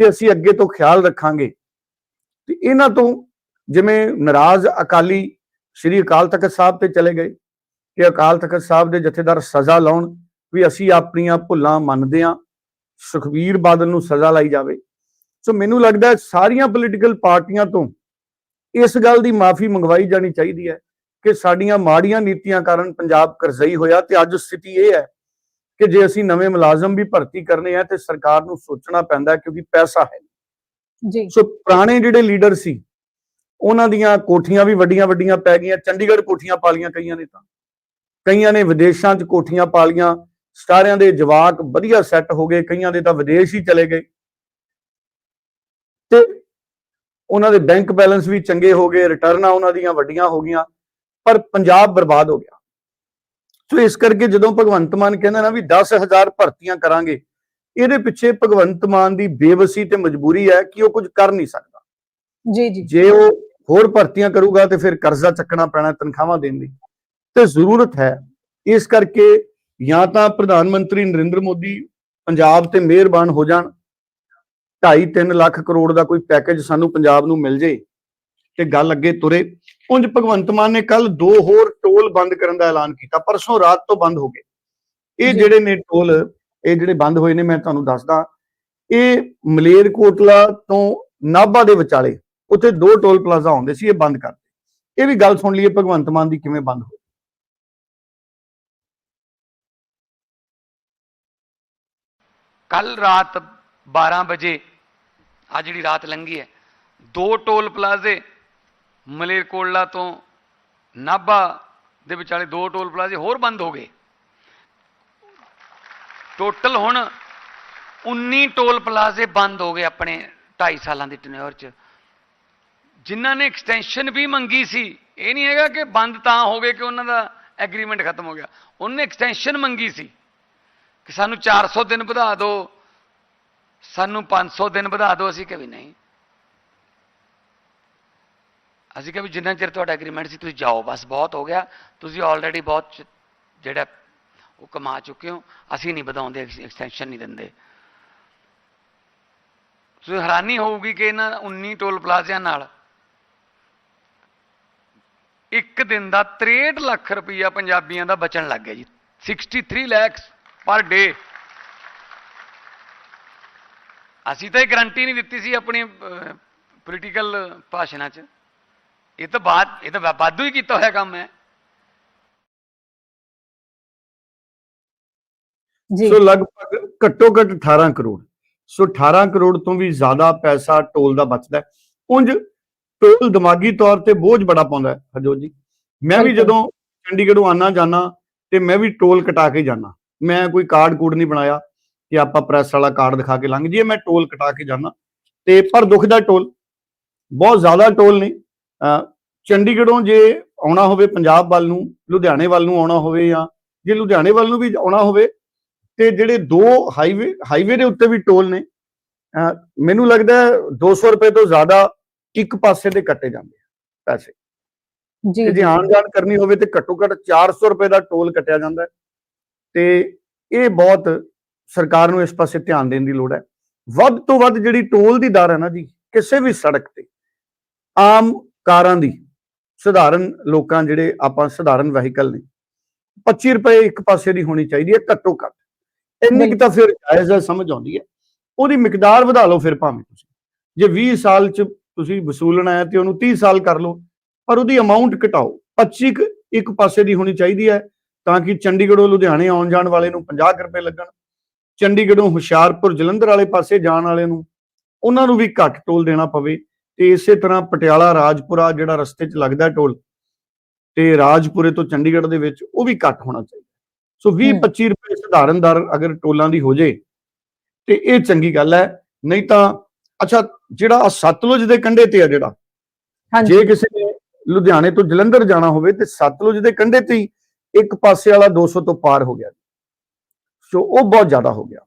ਤੇ ਅਸੀਂ ਅੱਗੇ ਤੋਂ ਖਿਆਲ ਰੱਖਾਂਗੇ। ਤੇ ਇਹਨਾਂ ਤੋਂ ਜਿਵੇਂ ਨਾਰਾਜ਼ ਅਕਾਲੀ ਸ਼੍ਰੀ ਅਕਾਲ ਤਖਤ ਸਾਹਿਬ ਤੇ ਚਲੇ ਗਏ ਕਿ ਅਕਾਲ ਤਖਤ ਸਾਹਿਬ ਦੇ ਜਥੇਦਾਰ ਸਜ਼ਾ ਲਾਉਣ ਵੀ ਅਸੀਂ ਆਪਣੀਆਂ ਭੁੱਲਾਂ ਮੰਨਦੇ ਹਾਂ, ਸੁਖਬੀਰ ਬਾਦਲ ਨੂੰ ਸਜ਼ਾ ਲਾਈ ਜਾਵੇ। ਸੋ ਮੈਨੂੰ ਲੱਗਦਾ ਸਾਰੀਆਂ ਪੋਲੀਟੀਕਲ ਪਾਰਟੀਆਂ ਤੋਂ ਇਸ ਗੱਲ ਦੀ ਮਾਫੀ ਮੰਗਵਾਈ ਜਾਣੀ ਚਾਹੀਦੀ ਹੈ ਕਿ ਸਾਡੀਆਂ ਮਾੜੀਆਂ ਨੀਤੀਆਂ ਕਾਰਨ ਪੰਜਾਬ ਕਰਜ਼ਈ ਹੋਇਆ ਤੇ ਅੱਜ ਸਥਿਤੀ ਇਹ ਹੈ ਕਿ ਜੇ ਅਸੀਂ ਨਵੇਂ ਮੁਲਾਜ਼ਮ ਵੀ ਭਰਤੀ ਕਰਨੇ ਆ ਤੇ ਸਰਕਾਰ ਨੂੰ ਸੋਚਣਾ ਪੈਂਦਾ ਕਿਉਂਕਿ ਪੈਸਾ ਹੈ ਜੀ। ਸੋ ਪੁਰਾਣੇ ਜਿਹੜੇ ਲੀਡਰ ਸੀ ਉਹਨਾਂ ਦੀਆਂ ਕੋਠੀਆਂ ਵੀ ਵੱਡੀਆਂ ਵੱਡੀਆਂ ਪੈ ਗਈਆਂ ਚੰਡੀਗੜ੍ਹ ਕੋਠੀਆਂ ਪਾਲੀਆਂ ਕਈਆਂ ਨੇ ਤਾਂ। ਕਈਆਂ ਨੇ ਵਿਦੇਸ਼ਾਂ 'ਚ ਕੋਠੀਆਂ ਪਾਲੀਆਂ ਸਾਰਿਆਂ ਦੇ ਜਵਾਕ ਵਧੀਆ ਸੈੱਟ ਹੋ ਗਏ ਕਈਆਂ ਦੇ ਤਾਂ ਵਿਦੇਸ਼ ਹੀ ਚਲੇ ਗਏ। ਤੇ ਉਹਨਾਂ ਦੇ ਬੈਂਕ ਬੈਲੈਂਸ ਵੀ ਚੰਗੇ ਹੋ ਗਏ ਰਿਟਰਨਾਂ ਉਹਨਾਂ ਦੀਆਂ ਵੱਡੀਆਂ ਹੋ ਗਈਆਂ ਪਰ ਪੰਜਾਬ ਬਰਬਾਦ ਹੋ ਗਿਆ। ਸੋ ਇਸ ਕਰਕੇ ਜਦੋਂ ਭਗਵੰਤ ਮਾਨ ਕਹਿੰਦਾ ਨਾ ਵੀ 10000 ਭਰਤੀਆਂ ਕਰਾਂਗੇ ਇਹਦੇ ਪਿੱਛੇ ਭਗਵੰਤ ਮਾਨ ਦੀ ਬੇਵਸੀ ਤੇ ਮਜਬੂਰੀ ਹੈ ਕਿ ਉਹ ਕੁਝ ਕਰ ਨਹੀਂ ਸਕਦਾ। ਜੀ ਜੀ। ਜੇ ਉਹ ਹੋਰ ਭਰਤੀਆਂ ਕਰੂਗਾ ਤੇ ਫਿਰ ਕਰਜ਼ਾ ਚੱਕਣਾ ਪੈਣਾ ਤਨਖਾਹਾਂ ਦੇਣ ਲਈ। ਤੇ ਜ਼ਰੂਰਤ ਹੈ ਇਸ ਕਰਕੇ ਜਾਂ ਤਾਂ ਪ੍ਰਧਾਨ ਮੰਤਰੀ ਨਰਿੰਦਰ ਮੋਦੀ ਪੰਜਾਬ ਤੇ ਮਿਹਰਬਾਨ ਹੋ ਜਾਣ 2.5 ਲੱਖ ਕਰੋੜ ਦਾ ਕੋਈ ਪੈਕੇਜ ਸਾਨੂੰ ਪੰਜਾਬ ਨੂੰ ਮਿਲ ਜੇ ਤੇ ਗੱਲ ਅੱਗੇ ਤੁਰੇ। ਉਂਝ ਭਗਵੰਤ ਮਾਨ ਨੇ ਕੱਲ ਦੋ ਹੋਰ ਟੋਲ ਬੰਦ ਕਰਨ ਦਾ ਐਲਾਨ ਕੀਤਾ ਪਰਸੋਂ ਰਾਤ ਤੋਂ ਬੰਦ ਹੋ ਗਏ। ਇਹ। ਜਿਹੜੇ ਨੇ ਟੋਲ ਇਹ ਜਿਹੜੇ ਬੰਦ ਹੋਏ ਨੇ ਮੈਂ ਤੁਹਾਨੂੰ ਦੱਸਦਾ ਇਹ ਮਲੇਰਕੋਟਲਾ ਤੋਂ ਨਾਭਾ ਦੇ ਵਿਚਾਲੇ ਉੱਥੇ ਦੋ ਟੋਲ ਪਲਾਜ਼ਾ ਆਉਂਦੇ ਸੀ ਇਹ ਬੰਦ ਕਰਤੇ ਇਹ ਵੀ ਗੱਲ ਸੁਣ ਲਈਏ ਭਗਵੰਤ ਮਾਨ ਦੀ ਕਿਵੇਂ ਬੰਦ ਹੋਈ। ਕੱਲ ਰਾਤ 12 ਵਜੇ ਆ ਜਿਹੜੀ ਰਾਤ ਲੰਘੀ ਹੈ ਦੋ ਟੋਲ ਪਲਾਜ਼ੇ ਮਲੇਰਕੋਟਲਾ ਤੋਂ ਨਾਭਾ ਦੇ ਵਿਚਾਲੇ ਦੋ ਟੋਲ ਪਲਾਜ਼ੇ ਹੋਰ ਬੰਦ ਹੋ ਗਏ। ਟੋਟਲ ਹੁਣ 19 ਟੋਲ ਪਲਾਜ਼ੇ ਬੰਦ ਹੋ ਗਏ ਆਪਣੇ 2.5 ਸਾਲਾਂ ਦੀ ਟੈਨਿਓਰ 'ਚ। ਜਿਨ੍ਹਾਂ ਨੇ ਐਕਸਟੈਂਸ਼ਨ ਵੀ ਮੰਗੀ ਸੀ, ਇਹ ਨਹੀਂ ਹੈਗਾ ਕਿ ਬੰਦ ਤਾਂ ਹੋ ਗਏ ਕਿ ਉਹਨਾਂ ਦਾ ਐਗਰੀਮੈਂਟ ਖਤਮ ਹੋ ਗਿਆ। ਉਹਨੇ ਐਕਸਟੈਂਸ਼ਨ ਮੰਗੀ ਸੀ ਕਿ ਸਾਨੂੰ 400 ਦਿਨ ਵਧਾ ਦਿਓ, ਸਾਨੂੰ 500 ਦਿਨ ਵਧਾ ਦਿਓ, ਅਸੀਂ ਕਿ ਵੀ ਨਹੀਂ। ਅਸੀਂ ਕਿਹਾ ਵੀ ਜਿੰਨਾ ਚਿਰ ਤੁਹਾਡਾ ਐਗਰੀਮੈਂਟ ਸੀ, ਤੁਸੀਂ ਜਾਓ। ਬਸ ਬਹੁਤ ਹੋ ਗਿਆ। ਤੁਸੀਂ ਆਲਰੇਡੀ ਬਹੁਤ ਜਿਹੜਾ ਉਹ ਕਮਾ ਚੁੱਕੇ ਹੋ। ਅਸੀਂ ਨਹੀਂ ਵਧਾਉਂਦੇ ਐਕਸਟੈਂਸ਼ਨ ਨਹੀਂ ਦਿੰਦੇ। ਤੁਸੀਂ ਹੈਰਾਨੀ ਹੋਊਗੀ ਕਿ ਇਹਨਾਂ 19 ਟੋਲ ਪਲਾਜ਼ਿਆਂ ਨਾਲ ਇੱਕ ਦਿਨ ਦਾ 63 ਲੱਖ ਰੁਪਈਆ ਪੰਜਾਬੀਆਂ ਦਾ ਬਚਣ ਲੱਗ ਗਿਆ ਜੀ। 63 ਲੱਖ ਪਰ ਡੇ ਅਸੀਂ ਤਾਂ ਇਹ ਗਰੰਟੀ ਨਹੀਂ ਦਿੱਤੀ ਸੀ ਆਪਣੀ ਪੋਲੀਟੀਕਲ ਭਾਸ਼ਣਾਂ 'ਚ। ਇਹ ਤਾਂ ਬਾਤ ਇਹ ਤਾਂ ਵਾਧੂ ਹੀ ਕੀਤਾ ਹੋਇਆ ਕੰਮ ਹੈ। ਜੀ। ਸੋ ਲਗਭਗ ਘੱਟੋ ਘੱਟ 18 ਕਰੋੜ। ਸੋ 18 ਕਰੋੜ ਤੋਂ ਵੀ ਜ਼ਿਆਦਾ ਪੈਸਾ ਟੋਲ ਦਾ ਬਚਦਾ ਉਂਝ ਟੋਲ ਦਿਮਾਗੀ ਤੌਰ ਤੇ ਬੋਝ ਬੜਾ ਪਾਉਂਦਾ ਹੈ ਹਰਜੋਤ ਜੀ। ਮੈਂ ਵੀ। ਜਦੋਂ ਚੰਡੀਗੜ੍ਹੋਂ ਆਨਾ ਜਾਣਾ ਤੇ ਮੈਂ ਵੀ ਟੋਲ ਕਟਾ ਕੇ ਜਾਣਾ। ਮੈਂ ਕੋਈ ਕਾਰਡ ਕੂਡ ਨਹੀਂ ਬਣਾਇਆ ਕਿ ਆਪਾਂ ਪ੍ਰੈਸ ਵਾਲਾ ਕਾਰਡ ਦਿਖਾ ਕੇ ਲੰਘ ਜਾਈਏ ਮੈਂ ਟੋਲ ਕਟਾ ਕੇ ਜਾਣਾ। ਤੇ ਪਰ ਦੁਖਦਾ ਟੋਲ। ਬਹੁਤ ਜ਼ਿਆਦਾ ਟੋਲ ਨੇ। ਅਹ ਚੰਡੀਗੜ੍ਹੋਂ ਜੇ ਆਉਣਾ ਹੋਵੇ ਪੰਜਾਬ ਵੱਲ ਨੂੰ ਲੁਧਿਆਣੇ ਵੱਲ ਨੂੰ ਆਉਣਾ ਹੋਵੇ ਜਾਂ ਜੇ ਲੁਧਿਆਣੇ ਵੱਲ ਨੂੰ ਵੀ ਆਉਣਾ ਹੋਵੇ ਤੇ ਜਿਹੜੇ ਦੋ ਹਾਈਵੇ ਹਾਈਵੇ ਦੇ ਉੱਤੇ ਵੀ ਟੋਲ ਨੇ ਮੈਨੂੰ ਲੱਗਦਾ ਹੈ 200 ਰੁਪਏ ਤੋਂ ਜ਼ਿਆਦਾ ਇੱਕ ਪਾਸੇ ਦੇ ਕੱਟੇ ਜਾਂਦੇ ਆ ਪੈਸੇ। ਜੀ। ਜੇ ਆਣ ਜਾਣ ਕਰਨੀ ਹੋਵੇ ਤੇ ਘੱਟੋ ਘੱਟ 400 ਰੁਪਏ ਦਾ ਟੋਲ ਕੱਟਿਆ ਜਾਂਦਾ ਤੇ ਇਹ ਬਹੁਤ ਸਰਕਾਰ ਨੂੰ ਇਸ ਪਾਸੇ ਧਿਆਨ ਦੇਣ ਦੀ ਲੋੜ ਹੈ। ਵੱਧ ਤੋਂ ਵੱਧ ਜਿਹੜੀ ਟੋਲ ਦੀ ਦਰ ਹੈ ਨਾ ਜੀ ਕਿਸੇ ਵੀ ਸੜਕ ਤੇ ਆਮ ਕਾਰਾਂ ਦੀ ਸਧਾਰਨ ਲੋਕਾਂ ਜਿਹੜੇ ਆਪਾਂ ਸਧਾਰਨ ਵਹੀਕਲ ਨੇ 25 ਰੁਪਏ ਇੱਕ ਪਾਸੇ ਦੀ ਹੋਣੀ ਚਾਹੀਦੀ ਹੈ ਘੱਟੋ ਘੱਟ। ਇੰਨੀ ਕੁ ਤਾਂ ਫਿਰ ਜਾਇਜ਼ ਹੈ ਸਮਝ ਆਉਂਦੀ ਹੈ। ਉਹਦੀ ਮਿਕਦਾਰ ਵਧਾ ਲਓ ਫਿਰ ਭਾਵੇਂ ਤੁਸੀਂ। ਜੇ 20 ਸਾਲ ਚ ਤੁਸੀਂ ਵਸੂਲਣਾ ਹੈ ਤੇ ਉਹਨੂੰ 30 ਸਾਲ ਕਰ ਲਓ ਪਰ ਉਹਦੀ ਅਮਾਉਂਟ ਘਟਾਓ। 25 ਕੁ ਇੱਕ ਪਾਸੇ ਦੀ ਹੋਣੀ ਚਾਹੀਦੀ ਹੈ ਤਾਂ ਕਿ ਚੰਡੀਗੜ੍ਹੋਂ ਲੁਧਿਆਣੇ ਆਉਣ ਜਾਣ ਵਾਲੇ ਨੂੰ 50 ਕੁ ਰੁਪਏ ਲੱਗਣ ਚੰਡੀਗੜ੍ਹੋਂ ਹੁਸ਼ਿਆਰਪੁਰ ਜਲੰਧਰ ਵਾਲੇ ਪਾਸੇ ਜਾਣ ਵਾਲੇ ਨੂੰ ਉਹਨਾਂ ਨੂੰ ਵੀ ਘੱਟ ਟੋਲ ਦੇਣਾ ਪਵੇ। ਤੇ ਇਸੇ ਤਰ੍ਹਾਂ ਪਟਿਆਲਾ ਰਾਜਪੁਰਾ ਜਿਹੜਾ ਰਸਤੇ 'ਚ ਲੱਗਦਾ ਟੋਲ ਤੇ ਰਾਜਪੁਰੇ ਤੋਂ ਚੰਡੀਗੜ੍ਹ ਦੇ ਵਿੱਚ ਉਹ ਵੀ ਘੱਟ ਹੋਣਾ ਚਾਹੀਦਾ। ਸੋ 20 ਹਮ। 25 ਰੁਪਏ ਸਧਾਰਨ ਦਰ ਅਗਰ ਟੋਲਾਂ ਦੀ ਹੋ ਜੇ ਤੇ ਇਹ ਚੰਗੀ ਗੱਲ ਹੈ ਨਹੀਂ ਤਾਂ ਅੱਛਾ ਜਿਹੜਾ ਸਤਲੁਜ ਦੇ ਕੰਢੇ ਤੇ ਆ ਜਿਹੜਾ ਜੇ ਕਿਸੇ ਨੇ ਲੁਧਿਆਣੇ ਤੋਂ ਜਲੰਧਰ ਜਾਣਾ ਹੋਵੇ ਤੇ ਸਤਲੁਜ ਦੇ ਕੰਢੇ ਤੇ ਹੀ ਇੱਕ ਪਾਸੇ ਵਾਲਾ 200 ਤੋਂ ਪਾਰ ਹੋ ਗਿਆ। ਸੋ ਉਹ ਬਹੁਤ ਜ਼ਿਆਦਾ ਹੋ ਗਿਆ।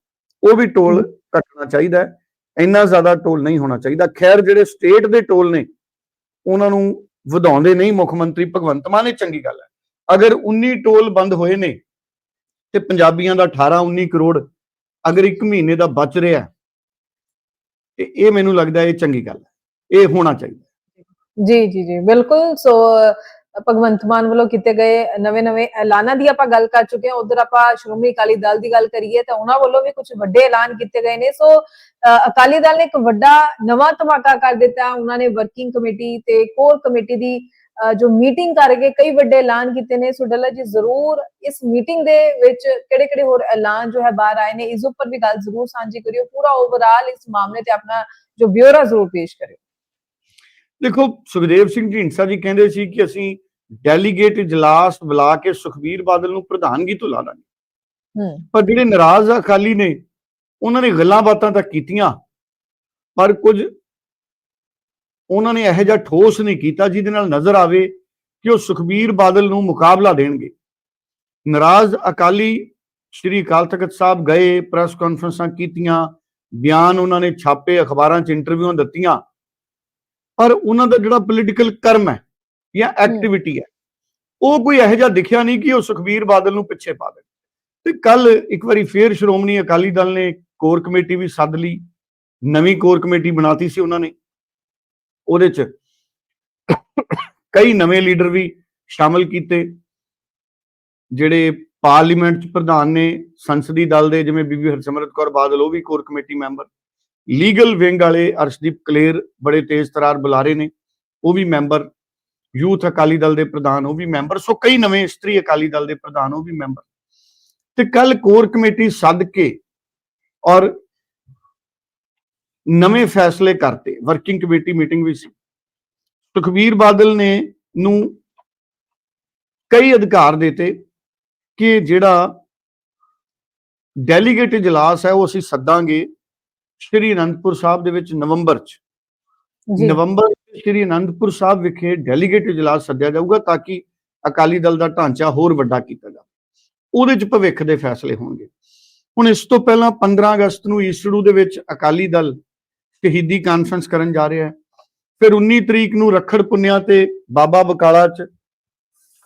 ਉਹ ਵੀ ਟੋਲ ਕੱਟਣਾ ਚਾਹੀਦਾ ਹੈ। ਇੰਨਾ ਜ਼ਿਆਦਾ ਟੋਲ ਨਹੀਂ ਹੋਣਾ ਚਾਹੀਦਾ। ਖੈਰ, ਜਿਹੜੇ ਸਟੇਟ ਦੇ ਟੋਲ ਨੇ, ਉਹਨਾਂ ਨੂੰ ਵਧਾਉਂਦੇ ਨਹੀਂ ਮੁੱਖ ਮੰਤਰੀ ਭਗਵੰਤ ਮਾਨ, ਇਹ ਚੰਗੀ ਗੱਲ ਹੈ। ਅਗਰ 19 ਟੋਲ ਬੰਦ ਹੋਏ ਨੇ ਤੇ ਪੰਜਾਬੀਆਂ ਦਾ 18 19 ਕਰੋੜ ਅਗਰ ਇੱਕ ਮਹੀਨੇ ਦਾ ਬਚ ਰਿਹਾ ਤੇ ਇਹ ਮੈਨੂੰ ਲੱਗਦਾ ਇਹ ਚੰਗੀ ਗੱਲ ਹੈ। ਇਹ ਹੋਣਾ ਚਾਹੀਦਾ ਜੀ ਜੀ ਜੀ, ਬਿਲਕੁਲ। ਸੋ ਭਗਵੰਤ ਮਾਨ ਵੱਲੋਂ ਕੀਤੇ ਗਏ ਨਵੇਂ-ਨਵੇਂ ਐਲਾਨਾਂ ਦੀ ਆਪਾਂ ਗੱਲ ਕਰ ਚੁੱਕੇ ਹਾਂ। ਉਧਰ ਆਪਾਂ ਸ਼੍ਰੋਮਣੀ ਅਕਾਲੀ ਦਲ ਦੀ ਗੱਲ ਕਰੀਏ ਤਾਂ ਉਹਨਾਂ ਵੱਲੋਂ ਵੀ ਕੁਝ ਵੱਡੇ ਐਲਾਨ ਕੀਤੇ ਗਏ ਨੇ। ਸੋ ਅਕਾਲੀ ਦਲ ਨੇ ਇੱਕ ਵੱਡਾ ਨਵਾਂ ਧਮਾਕਾ ਕਰ ਦਿੱਤਾ। ਉਹਨਾਂ ਨੇ ਵਰਕਿੰਗ ਕਮੇਟੀ ਤੇ ਕੋਰ ਕਮੇਟੀ ਦੀ ਅ, ਜੋ ਮੀਟਿੰਗ ਕਰਕੇ ਕਈ ਵੱਡੇ ਐਲਾਨ ਕੀਤੇ ਨੇ। ਸੋ ਡੱਲਾ ਜੀ ਜ਼ਰੂਰ ਇਸ ਮੀਟਿੰਗ ਦੇ ਵਿੱਚ ਕਿਹੜੇ-ਕਿਹੜੇ ਹੋਰ ਐਲਾਨ ਜੋ ਹੈ ਬਾਹਰ ਆਏ ਨੇ ਇਸ ਉੱਪਰ ਵੀ ਗੱਲ ਜ਼ਰੂਰ ਸਾਂਝੀ ਕਰਿਓ। ਪੂਰਾ ਓਵਰਆਲ ਇਸ ਮਾਮਲੇ ਤੇ ਆਪਣਾ ਜੋ ਬਿਊਰਾ ਜ਼ਰੂਰ ਪੇਸ਼ ਕਰਿਓ। ਦੇਖੋ ਸੁਖਦੇਵ ਸਿੰਘ ਢੀਂਡਸਾ ਜੀ ਕਹਿੰਦੇ ਸੀ ਕਿ ਅਸੀਂ ਡੈਲੀਗੇਟ ਇਜਲਾਸ ਬੁਲਾ ਕੇ ਸੁਖਬੀਰ ਬਾਦਲ ਨੂੰ ਪ੍ਰਧਾਨਗੀ ਤੋਂ ਲਾ ਦਾਂਗੇ। ਪਰ ਜਿਹੜੇ ਨਾਰਾਜ਼ ਆ ਅਕਾਲੀ ਨੇ ਉਹਨਾਂ ਨੇ ਗੱਲਾਂ ਬਾਤਾਂ ਤਾਂ ਕੀਤੀਆਂ ਪਰ ਕੁਝ ਉਹਨਾਂ ਨੇ ਇਹੋ ਜਿਹਾ ਠੋਸ ਨਹੀਂ ਕੀਤਾ ਜਿਹਦੇ ਨਾਲ ਨਜ਼ਰ ਆਵੇ ਕਿ ਉਹ ਸੁਖਬੀਰ ਬਾਦਲ ਨੂੰ ਮੁਕਾਬਲਾ ਦੇਣਗੇ। ਨਾਰਾਜ਼ ਅਕਾਲੀ ਸ਼੍ਰੀ ਅਕਾਲ ਤਖਤ ਸਾਹਿਬ ਗਏ ਪ੍ਰੈਸ ਕਾਨਫਰੰਸਾਂ ਕੀਤੀਆਂ ਬਿਆਨ ਉਹਨਾਂ ਨੇ ਛਾਪੇ ਅਖਬਾਰਾਂ 'ਚ ਇੰਟਰਵਿਊਆਂ ਦਿੱਤੀਆਂ ਪਰ ਉਹਨਾਂ ਦਾ ਜਿਹੜਾ ਪੋਲੀਟੀਕਲ ਕਰਮ ਹੈ ਜਾਂ ਐਕਟੀਵਿਟੀ ਹੈ ਉਹ ਕੋਈ ਇਹੋ ਜਿਹਾ ਦਿਖਿਆ ਨਹੀਂ ਕਿ ਉਹ ਸੁਖਬੀਰ ਬਾਦਲ ਨੂੰ ਪਿੱਛੇ ਪਾ ਦੇਣ। ਤੇ ਕੱਲ ਇੱਕ ਵਾਰੀ ਫੇਰ ਸ਼੍ਰੋਮਣੀ ਅਕਾਲੀ ਦਲ ਨੇ ਕੋਰ ਕਮੇਟੀ ਵੀ ਸੱਦ ਲਈ ਨਵੀਂ ਕੋਰ ਕਮੇਟੀ ਬਣਾਤੀ ਸੀ ਉਹਨਾਂ ਨੇ। ਉਹਦੇ ਚ ਕਈ ਨਵੇਂ ਲੀਡਰ ਵੀ ਸ਼ਾਮਲ ਕੀਤੇ ਜਿਹੜੇ ਪਾਰਲੀਮੈਂਟ ਚ ਪ੍ਰਧਾਨ ਨੇ ਸੰਸਦੀ ਦਲ ਦੇ ਜਿਵੇਂ ਬੀਬੀ ਹਰਸਿਮਰਤ ਕੌਰ ਬਾਦਲ ਉਹ ਵੀ core committee member. Legal wing ਵਾਲੇ ਅਰਸ਼ਦੀਪ ਕਲੇਰ ਬੜੇ ਤੇਜ਼ ਤਰਾਰ ਬੁਲਾਰੇ ਨੇ, ਉਹ ਵੀ ਮੈਂਬਰ, ਯੂਥ ਅਕਾਲੀ ਦਲ ਦੇ ਪ੍ਰਧਾਨ, ਉਹ ਵੀ ਮੈਂਬਰ, ਸੋ ਕਈ ਨਵੇਂ ਇਸਤਰੀ ਅਕਾਲੀ ਦਲ ਦੇ ਪ੍ਰਧਾਨ, ਉਹ ਵੀ ਮੈਂਬਰ। ਤੇ ਕੱਲ ਕੋਰ ਕਮੇਟੀ ਸੱਦ ਕੇ ਔਰ ਨਵੇਂ ਫੈਸਲੇ ਕਰਤੇ, ਵਰਕਿੰਗ ਕਮੇਟੀ ਮੀਟਿੰਗ ਵੀ ਸੀ। ਸੁਖਬੀਰ ਬਾਦਲ ਨੇ ਨੂੰ ਕਈ ਅਧਿਕਾਰ ਦਿੱਤੇ ਕਿ ਜਿਹੜਾ ਡੈਲੀਗੇਟ ਇਜਲਾਸ ਹੈ ਉਹ ਅਸੀਂ ਸੱਦਾਂਗੇ। ਸ਼੍ਰੀ ਅਨੰਦਪੁਰ ਸਾਹਿਬ ਦੇ ਵਿੱਚ ਨਵੰਬਰ ਚ। ਨਵੰਬਰ ਸ਼੍ਰੀ ਅਨੰਦਪੁਰ ਸਾਹਿਬ ਵਿਖੇ ਡੈਲੀਗੇਟ ਇਜਲਾਸ ਸੱਦਿਆ ਜਾਊਗਾ ਤਾਂ ਕਿ ਅਕਾਲੀ ਦਲ ਦਾ ਢਾਂਚਾ ਹੋਰ ਵੱਡਾ ਕੀਤਾ ਜਾਵੇ। ਉਹਦੇ ਚ ਭਵਿੱਖ ਦੇ ਫੈਸਲੇ ਹੋਣਗੇ। ਹੁਣ ਇਸ ਤੋਂ ਪਹਿਲਾਂ 15 ਅਗਸਤ ਨੂੰ ਈਸਟੜੂ ਦੇ ਵਿੱਚ ਅਕਾਲੀ ਦਲ ਸ਼ਹੀਦੀ ਕਾਨਫਰੰਸ ਕਰਨ ਜਾ ਰਿਹਾ ਹੈ। ਫਿਰ 19 ਤਰੀਕ ਨੂੰ ਰੱਖੜ ਪੁੰਨਿਆ ਤੇ ਬਾਬਾ ਬਕਾਲਾ 'ਚ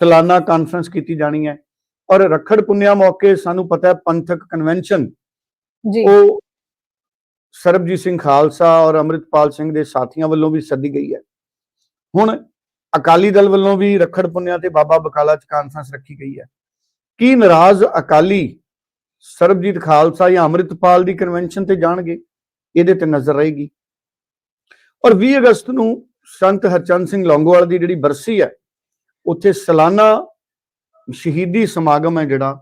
ਸਾਲਾਨਾ ਕਾਨਫਰੰਸ ਕੀਤੀ ਜਾਣੀ ਹੈ। ਔਰ ਰੱਖੜ ਪੁੰਨਿਆ ਮੌਕੇ ਸਾਨੂੰ ਪਤਾ ਹੈ ਪੰਥਕ ਕਨਵੈਨਸ਼ਨ ਜੀ। ਉਹ ਸਰਬਜੀਤ ਸਿੰਘ ਖਾਲਸਾ ਔਰ ਅੰਮ੍ਰਿਤਪਾਲ ਸਿੰਘ ਦੇ ਸਾਥੀਆਂ ਵੱਲੋਂ ਵੀ ਸੱਦੀ ਗਈ ਹੈ। ਹੁਣ ਅਕਾਲੀ ਦਲ ਵੱਲੋਂ ਵੀ ਰੱਖੜ ਪੁੰਨਿਆ ਤੇ ਬਾਬਾ ਬਕਾਲਾ 'ਚ ਕਾਨਫਰੰਸ ਰੱਖੀ ਗਈ ਹੈ। ਕੀ ਨਾਰਾਜ਼ ਅਕਾਲੀ ਸਰਬਜੀਤ ਖਾਲਸਾ ਜਾਂ ਅੰਮ੍ਰਿਤਪਾਲ ਦੀ ਕਨਵੈਨਸ਼ਨ ਤੇ ਜਾਣਗੇ? ਇਹਦੇ ਤੇ ਨਜ਼ਰ ਰਹੇਗੀ। ਔਰ 20 ਅਗਸਤ ਨੂੰ ਸੰਤ ਹਰਚੰਦ ਸਿੰਘ ਲੌਂਗੋਵਾਲ ਦੀ ਜਿਹੜੀ ਬਰਸੀ ਹੈ, ਉੱਥੇ ਸਾਲਾਨਾ ਸ਼ਹੀਦੀ ਸਮਾਗਮ ਹੈ ਜਿਹੜਾ।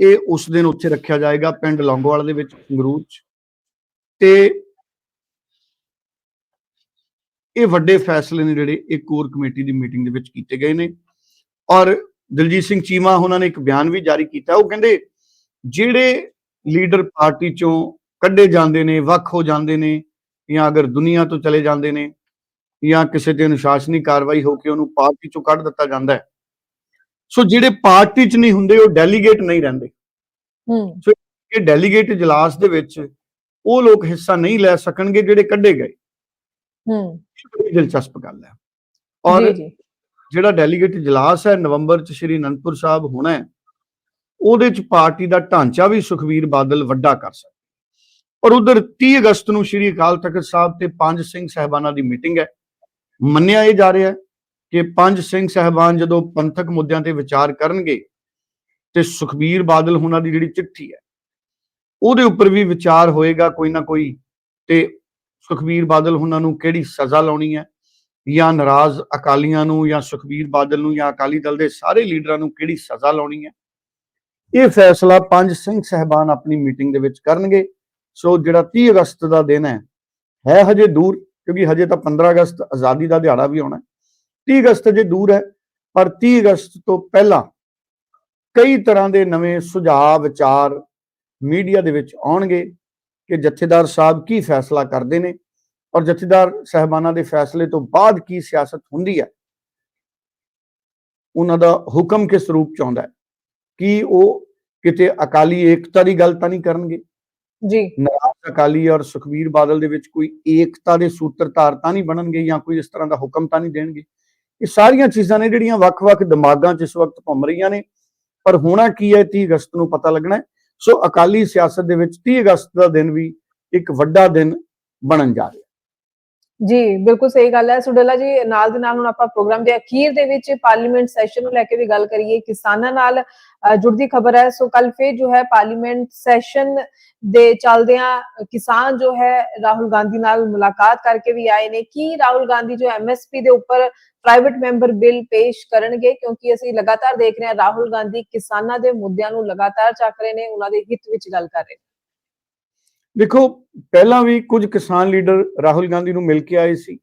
ਇਹ ਉਸ ਦਿਨ ਉੱਥੇ ਰੱਖਿਆ ਜਾਏਗਾ ਪਿੰਡ ਲੌਂਗੋਵਾਲ ਦੇ ਵਿੱਚ, ਸੰਗਰੂਰ 'ਚ। ਤੇ ਇਹ ਵੱਡੇ ਫੈਸਲੇ ਨੇ ਜਿਹੜੇ ਇਹ ਕੋਰ ਕਮੇਟੀ ਦੀ ਮੀਟਿੰਗ ਦੇ ਵਿੱਚ ਕੀਤੇ ਗਏ ਨੇ। ਔਰ ਦਲਜੀਤ ਸਿੰਘ ਚੀਮਾ ਉਹਨਾਂ ਨੇ ਇੱਕ ਬਿਆਨ ਵੀ ਜਾਰੀ ਕੀਤਾ। ਉਹ ਕਹਿੰਦੇ ਜਿਹੜੇ ਲੀਡਰ ਪਾਰਟੀ ਚੋਂ ਕੱਢੇ ਜਾਂਦੇ ਨੇ ਵੱਖ ਹੋ ਜਾਂਦੇ ਨੇ ਜਾਂ ਅਗਰ ਦੁਨੀਆ ਤੋਂ ਚਲੇ ਜਾਂਦੇ ਨੇ ਜਾਂ ਕਿਸੇ ਤੇ ਅਨੁਸ਼ਾਸਨੀ ਕਾਰਵਾਈ ਹੋ ਕੇ ਉਹਨੂੰ ਪਾਰਟੀ ਚੋਂ ਕੱਢ ਦਿੱਤਾ ਜਾਂਦਾ ਹੈ। ਸੋ ਜਿਹੜੇ ਪਾਰਟੀ 'ਚ ਨਹੀਂ ਹੁੰਦੇ ਉਹ ਡੈਲੀਗੇਟ ਨਹੀਂ ਰਹਿੰਦੇ। ਹੂੰ। ਇਹ ਡੈਲੀਗੇਟ ਇਜਲਾਸ ਦੇ ਵਿੱਚ ਉਹ ਲੋਕ ਹਿੱਸਾ ਨਹੀਂ ਲੈ ਸਕਣਗੇ ਜਿਹੜੇ ਕੱਢੇ ਗਏ। ਹੂੰ। ਇਹ ਬੜੀ ਦਿਲਚਸਪ ਗੱਲ ਹੈ। ਔਰ ਜਿਹੜਾ ਡੈਲੀਗੇਟ ਇਜਲਾਸ ਹੈ ਨਵੰਬਰ ਚ ਸ਼੍ਰੀ ਅਨੰਦਪੁਰ ਸਾਹਿਬ ਹੋਣਾ ਹੈ ਉਹਦੇ ਚ ਪਾਰਟੀ ਦਾ ਢਾਂਚਾ ਵੀ ਸੁਖਵੀਰ ਬਾਦਲ ਵੱਡਾ ਕਰ ਸਕਦਾ ਔਰ ਉਧਰ 30 ਅਗਸਤ ਨੂੰ ਸ਼੍ਰੀ ਅਕਾਲ ਤਖਤ ਸਾਹਿਬ ਤੇ ਪੰਜ ਸਿੰਘ ਸਹਿਬਾਨਾਂ ਦੀ ਮੀਟਿੰਗ ਹੈ। ਮੰਨਿਆ ਇਹ ਜਾ ਰਿਹਾ ਹੈ ਕਿ ਪੰਜ ਸਿੰਘ ਸਹਿਬਾਨ ਜਦੋਂ ਪੰਥਕ ਮੁੱਦਿਆਂ ਤੇ ਵਿਚਾਰ ਕਰਨਗੇ ਤੇ ਸੁਖਬੀਰ ਬਾਦਲ ਹੁਣਾਂ ਦੀ ਜਿਹੜੀ ਚਿੱਠੀ ਹੈ ਉਹਦੇ ਉੱਪਰ ਵੀ ਵਿਚਾਰ ਹੋਏਗਾ ਕੋਈ ਨਾ ਕੋਈ ਤੇ ਸੁਖਬੀਰ ਬਾਦਲ ਉਹਨਾਂ ਨੂੰ ਕਿਹੜੀ ਸਜ਼ਾ ਲਾਉਣੀ ਹੈ? ਜਾਂ ਨਾਰਾਜ਼ ਅਕਾਲੀਆਂ ਨੂੰ ਜਾਂ ਸੁਖਬੀਰ ਬਾਦਲ ਨੂੰ ਜਾਂ ਅਕਾਲੀ ਦਲ ਦੇ ਸਾਰੇ ਲੀਡਰਾਂ ਨੂੰ ਕਿਹੜੀ ਸਜ਼ਾ ਲਾਉਣੀ ਹੈ? ਇਹ ਫੈਸਲਾ ਪੰਜ ਸਿੰਘ ਸਹਿਬਾਨ ਆਪਣੀ ਮੀਟਿੰਗ ਦੇ ਵਿੱਚ ਕਰਨਗੇ। ਸੋ ਜਿਹੜਾ 30 ਅਗਸਤ ਦਾ ਦਿਨ ਹੈ ਹੈ ਹਜੇ ਦੂਰ, ਕਿਉਂਕਿ ਹਜੇ ਤਾਂ 15 ਅਗਸਤ ਆਜ਼ਾਦੀ ਦਾ ਦਿਹਾੜਾ ਵੀ ਆਉਣਾ ਹੈ। 30 ਅਗਸਤ ਜੇ ਦੂਰ ਹੈ, ਪਰ 30 ਅਗਸਤ ਤੋਂ ਪਹਿਲਾਂ ਕਈ ਤਰ੍ਹਾਂ ਦੇ ਨਵੇਂ ਸੁਝਾਅ, ਵਿਚਾਰ ਮੀਡੀਆ ਦੇ ਵਿੱਚ ਆਉਣਗੇ ਕਿ ਜਥੇਦਾਰ ਸਾਹਿਬ ਕੀ ਫੈਸਲਾ ਕਰਦੇ ਨੇ ਔਰ ਜਥੇਦਾਰ ਸਹਿਬਾਨਾਂ ਦੇ ਫੈਸਲੇ ਤੋਂ ਬਾਅਦ ਕੀ ਸਿਆਸਤ ਹੁੰਦੀ ਹੈ। ਉਹਨਾਂ ਦਾ ਹੁਕਮ ਕਿਸ ਰੂਪ ਚ ਆਉਂਦਾ ਹੈ? ਕੀ ਉਹ ਕਿਤੇ ਅਕਾਲੀ ਏਕਤਾ ਦੀ ਗੱਲ ਤਾਂ ਨਹੀਂ ਕਰਨਗੇ? ਜੀ। ਨਾਰਾਜ਼ ਅਕਾਲੀ ਔਰ ਸੁਖਬੀਰ ਬਾਦਲ ਦੇ ਵਿੱਚ ਕੋਈ ਏਕਤਾ ਦੇ ਸੂਤਰਧਾਰ ਤਾਂ ਨਹੀਂ ਬਣਨਗੇ ਜਾਂ ਕੋਈ ਇਸ ਤਰ੍ਹਾਂ ਦਾ ਹੁਕਮ ਤਾਂ ਨਹੀਂ ਦੇਣਗੇ? ਇਹ ਸਾਰੀਆਂ ਚੀਜ਼ਾਂ ਨੇ ਜਿਹੜੀਆਂ ਵੱਖ-ਵੱਖ ਦਿਮਾਗਾਂ 'ਚ ਇਸ ਵਕਤ ਘੁੰਮ ਰਹੀਆਂ ਨੇ। ਪਰ ਹੋਣਾ ਕੀ ਹੈ? 30 ਅਗਸਤ ਨੂੰ ਪਤਾ ਲੱਗਣਾ ਹੈ। ਸੋ ਅਕਾਲੀ ਸਿਆਸਤ ਦੇ ਵਿੱਚ 30 ਅਗਸਤ ਦਾ ਦਿਨ ਵੀ ਇੱਕ ਵੱਡਾ ਦਿਨ ਬਣਨ ਜਾ ਰਿਹਾ। ਜੀ, ਬਿਲਕੁਲ ਸਹੀ ਗੱਲ ਹੈ। ਸੁਡੇਲਾ ਜੀ, ਨਾਲ ਦੇ ਨਾਲ ਹੁਣ ਆਪਾਂ ਪ੍ਰੋਗਰਾਮ ਦੇ ਅਖੀਰ ਦੇ ਵਿੱਚ ਪਾਰਲੀਮੈਂਟ ਸੈਸ਼ਨ ਨੂੰ ਲੈ ਕੇ ਵੀ ਗੱਲ ਕਰੀਏ। ਕਿਸਾਨਾਂ ਨਾਲ ਜੁੜਦੀ ਖਬਰ ਹੈ। ਸੋ ਕੱਲ ਫੇਰ ਜੋ ਹੈ ਪਾਰਲੀਮੈਂਟ ਸੈਸ਼ਨ ਦੇ ਚਲਦਿਆਂ ਕਿਸਾਨ ਜੋ ਹੈ ਰਾਹੁਲ ਗਾਂਧੀ ਨਾਲ ਮੁਲਾਕਾਤ ਕਰਕੇ ਵੀ ਆਏ ਨੇ। ਕੀ ਰਾਹੁਲ ਗਾਂਧੀ ਜੋ ਐਮਐਸਪੀ ਦੇ ਉੱਪਰ ਪ੍ਰਾਈਵੇਟ ਮੈਂਬਰ ਬਿੱਲ ਪੇਸ਼ ਕਰਨਗੇ? ਕਿਉਂਕਿ ਅਸੀਂ ਲਗਾਤਾਰ ਦੇਖ ਰਹੇ ਹਾਂ ਰਾਹੁਲ ਗਾਂਧੀ ਕਿਸਾਨਾਂ ਦੇ ਮੁੱਦਿਆਂ ਨੂੰ ਲਗਾਤਾਰ ਚੱਕ ਰਹੇ ਨੇ। ਉਹਨਾਂ ਦੇ ਹਿੱਤ ਵਿੱਚ ਗੱਲ ਕਰ ਰਹੇ ਨੇ। ਦੇਖੋ ਪਹਿਲਾਂ ਵੀ ਕੁਝ ਕਿਸਾਨ ਲੀਡਰ ਰਾਹੁਲ ਗਾਂਧੀ ਨੂੰ ਮਿਲ ਕੇ ਆਏ ਸੀ।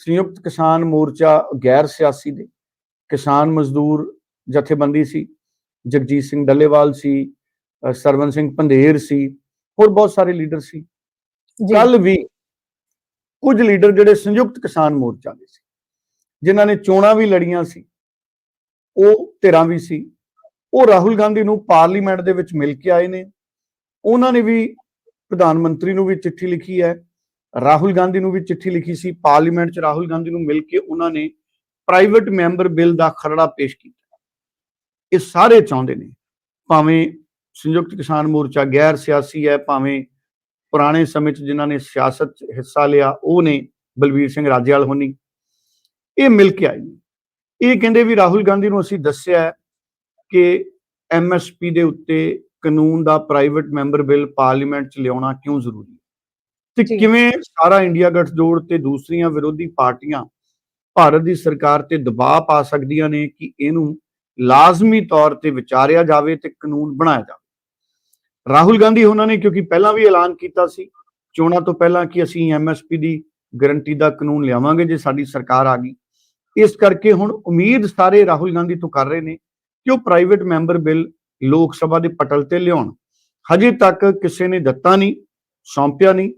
ਸੰਯੁਕਤ ਕਿਸਾਨ ਮੋਰਚਾ ਗੈਰ ਸਿਆਸੀ ਦੇ ਕਿਸਾਨ ਮਜ਼ਦੂਰ ਜਥੇਬੰਦੀ ਸੀ। ਜਗਜੀਤ ਸਿੰਘ ਡੱਲੇਵਾਲ ਸੀ ਸਰਵਨ ਸਿੰਘ ਪੰਧੇਰ ਸੀ ਹੋਰ ਬਹੁਤ ਸਾਰੇ ਲੀਡਰ ਸੀ। ਕੱਲ ਵੀ ਕੁਝ ਲੀਡਰ ਜਿਹੜੇ ਸੰਯੁਕਤ ਕਿਸਾਨ ਮੋਰਚਾ ਦੇ ਸੀ ਜਿਨ੍ਹਾਂ ਨੇ ਚੋਣਾਂ ਵੀ ਲੜੀਆਂ ਸੀ ਉਹ ਧਿਰਾਂ ਵੀ ਸੀ। ਉਹ ਰਾਹੁਲ ਗਾਂਧੀ ਨੂੰ ਪਾਰਲੀਮੈਂਟ ਦੇ ਵਿੱਚ ਮਿਲ ਕੇ ਆਏ ਨੇ। ਉਹਨਾਂ ਨੇ ਵੀ ਪ੍ਰਧਾਨ ਮੰਤਰੀ ਨੂੰ ਵੀ ਚਿੱਠੀ ਲਿਖੀ ਹੈ, ਰਾਹੁਲ ਗਾਂਧੀ ਨੂੰ ਵੀ ਚਿੱਠੀ ਲਿਖੀ ਸੀ, ਪਾਰਲੀਮੈਂਟ 'ਚ ਰਾਹੁਲ ਗਾਂਧੀ ਨੂੰ ਮਿਲ ਕੇ ਉਹਨਾਂ ਨੇ ਪ੍ਰਾਈਵੇਟ ਮੈਂਬਰ ਬਿੱਲ ਦਾ ਖਰੜਾ ਪੇਸ਼ ਕੀਤਾ। ਇਹ ਸਾਰੇ ਚਾਹੁੰਦੇ ਨੇ, ਭਾਵੇਂ ਸੰਯੁਕਤ ਕਿਸਾਨ ਮੋਰਚਾ ਗੈਰ ਸਿਆਸੀ ਹੈ, ਭਾਵੇਂ ਪੁਰਾਣੇ ਸਮੇਂ 'ਚ ਜਿਨ੍ਹਾਂ ਨੇ ਸਿਆਸਤ 'ਚ ਹਿੱਸਾ ਲਿਆ, ਉਹ ਨੇ ਬਲਬੀਰ ਸਿੰਘ ਰਾਜੇਵਾਲ ਹੋਣੀ। ਇਹ ਮਿਲ ਕੇ ਆਏ ਇਹ ਕਹਿੰਦੇ ਵੀ ਰਾਹੁਲ ਗਾਂਧੀ ਨੂੰ ਅਸੀਂ ਦੱਸਿਆ ਹੈ ਕਿ ਐਮਐਸਪੀ ਦੇ ਉੱਤੇ ਕਾਨੂੰਨ ਦਾ ਪ੍ਰਾਈਵੇਟ ਮੈਂਬਰ ਬਿੱਲ ਪਾਰਲੀਮੈਂਟ 'ਚ ਲਿਆਉਣਾ ਕਿਉਂ ਜ਼ਰੂਰੀ ਹੈ? ਤੇ। ਕਿਵੇਂ ਸਾਰਾ ਇੰਡੀਆ ਗੱਠਜੋੜ ਤੇ ਦੂਸਰੀਆਂ ਵਿਰੋਧੀ ਪਾਰਟੀਆਂ ਭਾਰਤ ਦੀ ਸਰਕਾਰ ਤੇ ਦਬਾਅ ਪਾ ਸਕਦੀਆਂ ਨੇ ਕਿ ਇਹਨੂੰ ਲਾਜ਼ਮੀ ਤੌਰ ਤੇ ਵਿਚਾਰਿਆ ਜਾਵੇ ਤੇ ਕਾਨੂੰਨ ਬਣਾਇਆ ਜਾਵੇ? ਰਾਹੁਲ ਗਾਂਧੀ ਉਹਨਾਂ ਨੇ ਕਿਉਂਕਿ ਪਹਿਲਾਂ ਵੀ ਐਲਾਨ ਕੀਤਾ ਸੀ ਚੋਣਾਂ ਤੋਂ ਪਹਿਲਾਂ ਕਿ ਅਸੀਂ ਐਮਐਸਪੀ ਦੀ ਗਾਰੰਟੀ ਦਾ ਕਾਨੂੰਨ ਲਿਆਵਾਂਗੇ ਜੇ ਸਾਡੀ ਸਰਕਾਰ ਆ ਗਈ। ਇਸ ਕਰਕੇ ਹੁਣ ਉਮੀਦ ਸਾਰੇ ਰਾਹੁਲ ਗਾਂਧੀ ਤੋਂ ਕਰ ਰਹੇ ਨੇ ਕਿ ਉਹ ਪ੍ਰਾਈਵੇਟ ਮੈਂਬਰ ਬਿੱਲ ਲੋਕ ਸਭਾ ਦੇ ਪਟਲ ਤੇ ਲਿਆਉਣ। ਹਜੇ ਤੱਕ ਕਿਸੇ ਨੇ ਦਿੱਤਾ ਨਹੀਂ, ਸੌਂਪਿਆ ਨਹੀਂ।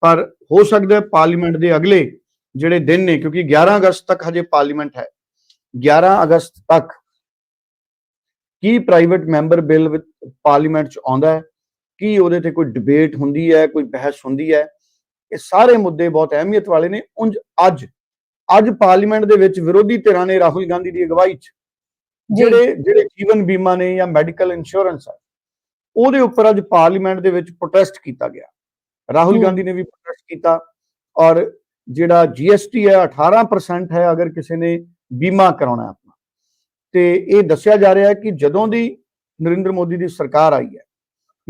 ਪਰ ਹੋ ਸਕਦਾ ਹੈ ਪਾਰਲੀਮੈਂਟ ਦੇ ਅਗਲੇ ਜਿਹੜੇ ਦਿਨ ਨੇ, ਕਿਉਂਕਿ 11 ਅਗਸਤ ਤੱਕ ਹਜੇ ਪਾਰਲੀਮੈਂਟ ਹੈ। 11 ਅਗਸਤ ਤੱਕ ਕੀ ਪ੍ਰਾਈਵੇਟ ਮੈਂਬਰ ਬਿੱਲ ਵਿੱਚ ਪਾਰਲੀਮੈਂਟ ਚ ਆਉਂਦਾ ਹੈ? ਕੀ ਉਹਦੇ ਤੇ ਕੋਈ ਡਿਬੇਟ ਹੁੰਦੀ ਹੈ, ਕੋਈ ਬਹਿਸ ਹੁੰਦੀ ਹੈ? ਇਹ ਸਾਰੇ ਮੁੱਦੇ ਬਹੁਤ ਅਹਿਮੀਅਤ ਵਾਲੇ ਨੇ। ਉਂਝ ਅੱਜ ਅੱਜ ਪਾਰਲੀਮੈਂਟ ਦੇ ਵਿੱਚ ਵਿਰੋਧੀ ਧਿਰਾਂ ਨੇ ਰਾਹੁਲ ਗਾਂਧੀ ਦੀ ਅਗਵਾਈ 'ਚ ਜਿਹੜੇ ਜਿਹੜੇ ਜੀਵਨ ਬੀਮਾ ਨੇ ਜਾਂ ਮੈਡੀਕਲ ਇੰਸ਼ੋਰੈਂਸ ਹੈ ਉਹਦੇ ਉੱਪਰ ਅੱਜ ਪਾਰਲੀਮੈਂਟ ਦੇ ਵਿੱਚ ਪ੍ਰੋਟੈਸਟ ਕੀਤਾ ਗਿਆ। ਰਾਹੁਲ। ਗਾਂਧੀ ਨੇ ਵੀ ਪ੍ਰੋਟੈਸਟ ਕੀਤਾ ਔਰ ਜਿਹੜਾ ਜੀਐਸਟੀ ਹੈ 18% ਹੈ ਅਗਰ ਕਿਸੇ ਨੇ ਬੀਮਾ ਕਰਾਉਣਾ ਆਪਣਾ। ਤੇ ਇਹ ਦੱਸਿਆ ਜਾ ਰਿਹਾ ਹੈ ਕਿ ਜਦੋਂ ਦੀ ਨਰਿੰਦਰ ਮੋਦੀ ਦੀ ਸਰਕਾਰ ਆਈ ਹੈ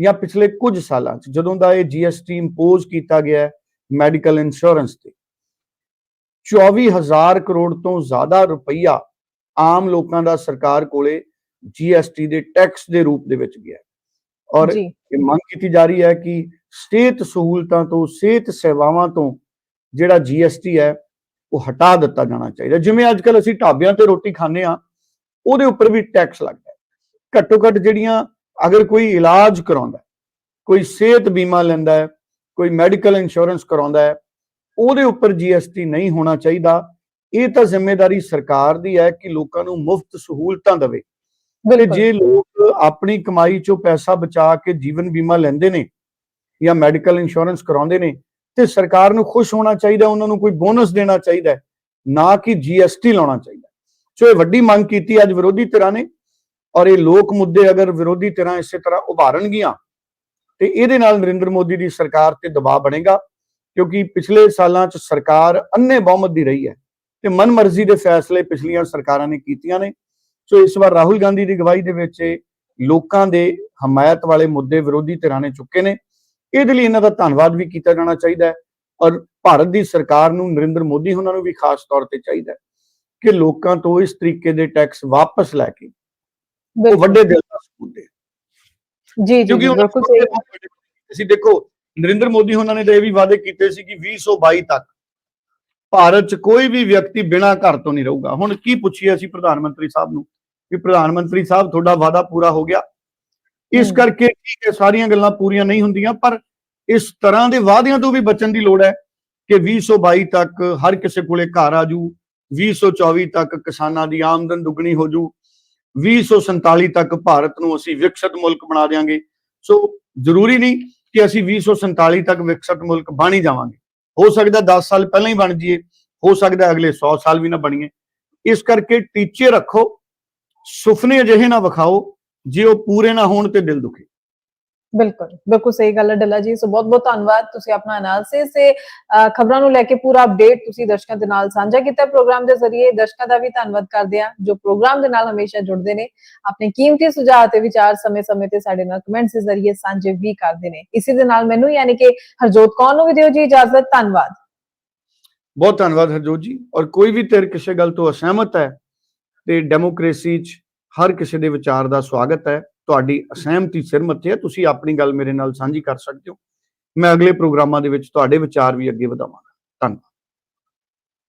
ਜਾਂ ਪਿਛਲੇ ਕੁਝ ਸਾਲਾਂ 'ਚ ਜਦੋਂ ਦਾ ਇਹ ਜੀਐਸਟੀ ਇੰਪੋਜ਼ ਕੀਤਾ ਗਿਆ ਹੈ ਮੈਡੀਕਲ ਇੰਸ਼ੋਰੈਂਸ ਤੇ 24000 ਕਰੋੜ ਤੋਂ ਜ਼ਿਆਦਾ ਰੁਪਈਆ ਆਮ ਲੋਕਾਂ ਦਾ ਸਰਕਾਰ ਕੋਲੇ ਜੀਐਸਟੀ ਦੇ ਟੈਕਸ ਦੇ ਰੂਪ ਦੇ ਵਿੱਚ ਗਿਆ। ਔਰ ਇਹ ਮੰਗ ਕੀਤੀ ਜਾ ਰਹੀ ਹੈ ਕਿ ਸਿਹਤ ਸਹੂਲਤਾਂ ਤੋਂ ਸਿਹਤ ਸੇਵਾਵਾਂ ਤੋਂ ਜਿਹੜਾ ਜੀਐਸਟੀ ਹੈ ਉਹ ਹਟਾ ਦਿੱਤਾ ਜਾਣਾ ਚਾਹੀਦਾ। ਜਿਵੇਂ ਅੱਜ ਕੱਲ ਅਸੀਂ ਢਾਬਿਆਂ ਤੇ ਰੋਟੀ ਖਾਂਦੇ ਆ ਉਹਦੇ ਉੱਪਰ ਵੀ ਟੈਕਸ ਲੱਗਦਾ ਹੈ। ਘੱਟੋ ਘੱਟ ਜਿਹੜੀਆਂ ਅਗਰ ਕੋਈ ਇਲਾਜ ਕਰਾਉਂਦਾ ਕੋਈ ਸਿਹਤ ਬੀਮਾ ਲੈਂਦਾ ਹੈ ਕੋਈ ਮੈਡੀਕਲ ਇੰਸ਼ੋਰੈਂਸ ਕਰਾਉਂਦਾ ਹੈ ਉਹਦੇ ਉੱਪਰ ਜੀਐਸਟੀ ਨਹੀਂ ਹੋਣਾ ਚਾਹੀਦਾ। ਇਹ ਤਾਂ ਜ਼ਿੰਮੇਵਾਰੀ ਸਰਕਾਰ ਦੀ ਹੈ ਕਿ ਲੋਕਾਂ ਨੂੰ ਮੁਫਤ ਸਹੂਲਤਾਂ ਦੇਵੇ। ਤੇ ਜੇ ਲੋਕ ਆਪਣੀ ਕਮਾਈ ਚੋਂ ਪੈਸਾ ਬਚਾ ਕੇ ਜੀਵਨ ਬੀਮਾ ਲੈਂਦੇ ਨੇ ਜਾਂ ਮੈਡੀਕਲ ਇੰਸ਼ੋਰੈਂਸ ਕਰਾਉਂਦੇ ਨੇ ਤੇ ਸਰਕਾਰ ਨੂੰ ਖੁਸ਼ ਹੋਣਾ ਚਾਹੀਦਾ ਉਹਨਾਂ ਨੂੰ ਕੋਈ ਬੋਨਸ ਦੇਣਾ ਚਾਹੀਦਾ ਨਾ ਕਿ ਜੀਐਸਟੀ ਲਾਉਣਾ ਚਾਹੀਦਾ ਸੋ ਇਹ ਵੱਡੀ ਮੰਗ ਕੀਤੀ ਅੱਜ ਵਿਰੋਧੀ ਧਿਰਾਂ ਨੇ ਔਰ ਇਹ ਲੋਕ ਮੁੱਦੇ ਅਗਰ ਵਿਰੋਧੀ ਧਿਰਾਂ ਇਸੇ ਤਰ੍ਹਾਂ ਉਭਾਰਨਗੀਆਂ ਤੇ ਇਹਦੇ ਨਾਲ ਨਰਿੰਦਰ ਮੋਦੀ ਦੀ ਸਰਕਾਰ ਤੇ ਦਬਾਅ ਬਣੇਗਾ ਕਿਉਂਕਿ ਪਿਛਲੇ ਸਾਲਾਂ 'ਚ ਸਰਕਾਰ ਅੰਨੇ ਬਹੁਮਤ ਦੀ ਰਹੀ ਹੈ। ਤੇ ਮਨਮਰਜ਼ੀ ਦੇ ਫੈਸਲੇ ਪਿਛਲੀਆਂ ਸਰਕਾਰਾਂ ਨੇ ਕੀਤੀਆਂ ਨੇ। ਸੋ ਇਸ ਵਾਰ ਰਾਹੁਲ ਗਾਂਧੀ ਦੀ ਅਗਵਾਈ ਦੇ ਵਿੱਚ ਲੋਕਾਂ ਦੇ ਹਮਾਇਤ ਵਾਲੇ ਮੁੱਦੇ ਵਿਰੋਧੀ ਧਿਰਾਂ ਨੇ ਚੁੱਕੇ ਨੇ। ਇਹਦੇ ਲਈ ਇਹਨਾਂ ਦਾ ਧੰਨਵਾਦ ਵੀ ਕੀਤਾ ਜਾਣਾ ਚਾਹੀਦਾ ਹੈ ਔਰ ਭਾਰਤ ਦੀ ਸਰਕਾਰ ਨੂੰ ਨਰਿੰਦਰ ਮੋਦੀ ਉਹਨਾਂ ਨੂੰ ਵੀ ਖਾਸ ਤੌਰ ਤੇ ਚਾਹੀਦਾ ਹੈ ਕਿ ਲੋਕਾਂ ਤੋਂ ਇਸ ਤਰੀਕੇ ਦੇ ਟੈਕਸ ਵਾਪਸ ਲੈ ਕੇ ਉਹ। ਵੱਡੇ ਦਿਲ ਦਾ ਸਬੂਤ ਦੇ ਜੀ ਜੀ ਕਿਉਂਕਿ ਜੀ, ਉਹਨਾਂ ਬਿਲਕੁਲ ਸਹੀ। ਅਸੀਂ ਦੇਖੋ ਨਰਿੰਦਰ ਮੋਦੀ ਉਹਨਾਂ ਨੇ ਤਾਂ ਇਹ ਵੀ ਵਾਅਦੇ ਕੀਤੇ ਸੀ ਕਿ 2022 ਤੱਕ ਭਾਰਤ 'ਚ ਕੋਈ ਵੀ ਵਿਅਕਤੀ ਬਿਨਾਂ ਘਰ ਤੋਂ ਨਹੀਂ ਰਹੂਗਾ। ਹੁਣ ਕੀ ਪੁੱਛੀਏ ਅਸੀਂ ਪ੍ਰਧਾਨ ਮੰਤਰੀ ਸਾਹਿਬ ਨੂੰ ਕਿ ਪ੍ਰਧਾਨ ਮੰਤਰੀ ਸਾਹਿਬ ਤੁਹਾਡਾ ਵਾਅਦਾ ਪੂਰਾ ਹੋ ਗਿਆ। ਇਸ। ਕਰਕੇ ਠੀਕ ਹੈ ਸਾਰੀਆਂ ਗੱਲਾਂ ਪੂਰੀਆਂ ਨਹੀਂ ਹੁੰਦੀਆਂ ਪਰ ਇਸ ਤਰ੍ਹਾਂ ਦੇ ਵਾਅਦਿਆਂ ਤੋਂ ਵੀ ਬਚਣ ਦੀ ਲੋੜ ਹੈ ਕਿ 2022 ਤੱਕ ਹਰ ਕਿਸੇ ਕੋਲੇ ਘਰ ਆ ਜੂ 2024 ਤੱਕ ਕਿਸਾਨਾਂ ਦੀ ਆਮਦਨ ਦੁੱਗਣੀ ਹੋ ਜੂ 2047 ਤੱਕ ਭਾਰਤ ਨੂੰ ਅਸੀਂ ਵਿਕਸਿਤ ਮੁਲਕ ਬਣਾ ਦੇਵਾਂਗੇ ਸੋ ਜ਼ਰੂਰੀ ਨਹੀਂ ਕਿ ਅਸੀਂ 2047 ਤੱਕ ਵਿਕਸਿਤ ਮੁਲਕ ਬਣ ਹੀ ਜਾਵਾਂਗੇ। ਹੋ ਸਕਦਾ 10 ਸਾਲ ਪਹਿਲਾਂ ਹੀ ਬਣ ਜਾਈਏ, ਹੋ ਸਕਦਾ ਅਗਲੇ 100 ਸਾਲ ਵੀ ਨਾ ਬਣੀਏ। ਇਸ ਕਰਕੇ ਟੀਚੇ ਰੱਖੋ, ਸੁਪਨੇ ਅਜਿਹੇ ਨਾ ਵਿਖਾਓ, ਜੇ ਉਹ ਪੂਰੇ ਨਾ ਹੋਣ ਤੇ ਦਿਲ ਦੁਖੇ। ਬਿਲਕੁਲ ਬਿਲਕੁਲ ਸਹੀ ਗੱਲ ਹੈ ਡੱਲਾ ਜੀ, ਸੋ ਬਹੁਤ ਬਹੁਤ ਧੰਨਵਾਦ ਤੁਸੀਂ ਆਪਣਾ ਐਨਾਲਿਸਿਸ ਤੇ ਖਬਰਾਂ ਨੂੰ ਲੈ ਕੇ ਪੂਰਾ ਅਪਡੇਟ ਤੁਸੀਂ ਦਰਸ਼ਕਾਂ ਦੇ ਨਾਲ ਸਾਂਝਾ ਕੀਤਾ ਪ੍ਰੋਗਰਾਮ ਦੇ ਜ਼ਰੀਏ। ਦਰਸ਼ਕਾਂ ਦਾ ਵੀ ਧੰਨਵਾਦ ਕਰਦੇ ਹਾਂ, ਜੋ ਪ੍ਰੋਗਰਾਮ ਦੇ ਨਾਲ ਹਮੇਸ਼ਾ ਜੁੜਦੇ ਨੇ, ਆਪਣੇ ਕੀਮਤੀ ਸੁਝਾਅ ਤੇ ਵਿਚਾਰ ਸਮੇਂ-ਸਮੇਂ ਤੇ ਸਾਡੇ ਨਾਲ ਕਮੈਂਟਸ ਦੇ ਜ਼ਰੀਏ ਸਾਂਝੇ ਵੀ ਕਰਦੇ ਨੇ। ਇਸੇ ਦੇ ਨਾਲ ਮੈਨੂੰ ਯਾਨੀ ਕਿ ਹਰਜੋਤ ਕੌਰ ਨੂੰ ਵੀ ਦਿਓ ਜੀ ਇਜਾਜ਼ਤ, ਧੰਨਵਾਦ। ਬਹੁਤ ਧੰਨਵਾਦ ਹਰਜੋਤ ਜੀ, ਔਰ ਕੋਈ ਵੀ ਧਿਰ ਕਿਸੇ ਗੱਲ ਤੋਂ ਅਸਹਿਮਤ ਹੈ, ਤੇ ਡੈਮੋਕ੍ਰੇਸੀ 'ਚ ਹਰ ਕਿਸੇ ਦੇ ਵਿਚਾਰ ਦਾ ਸਵਾਗਤ ਹੈ। ਤੁਹਾਡੀ ਅਸਹਿਮਤੀ ਸਿਰ ਮੱਥੇ ਹੈ, ਤੁਸੀਂ ਆਪਣੀ ਗੱਲ ਮੇਰੇ ਨਾਲ ਸਾਂਝੀ ਕਰ ਸਕਦੇ ਹੋ। ਮੈਂ ਅਗਲੇ ਪ੍ਰੋਗਰਾਮਾਂ ਦੇ ਵਿੱਚ ਤੁਹਾਡੇ ਵਿਚਾਰ ਵੀ ਅੱਗੇ ਵਧਾਵਾਂਗਾ। ਧੰਨਵਾਦ।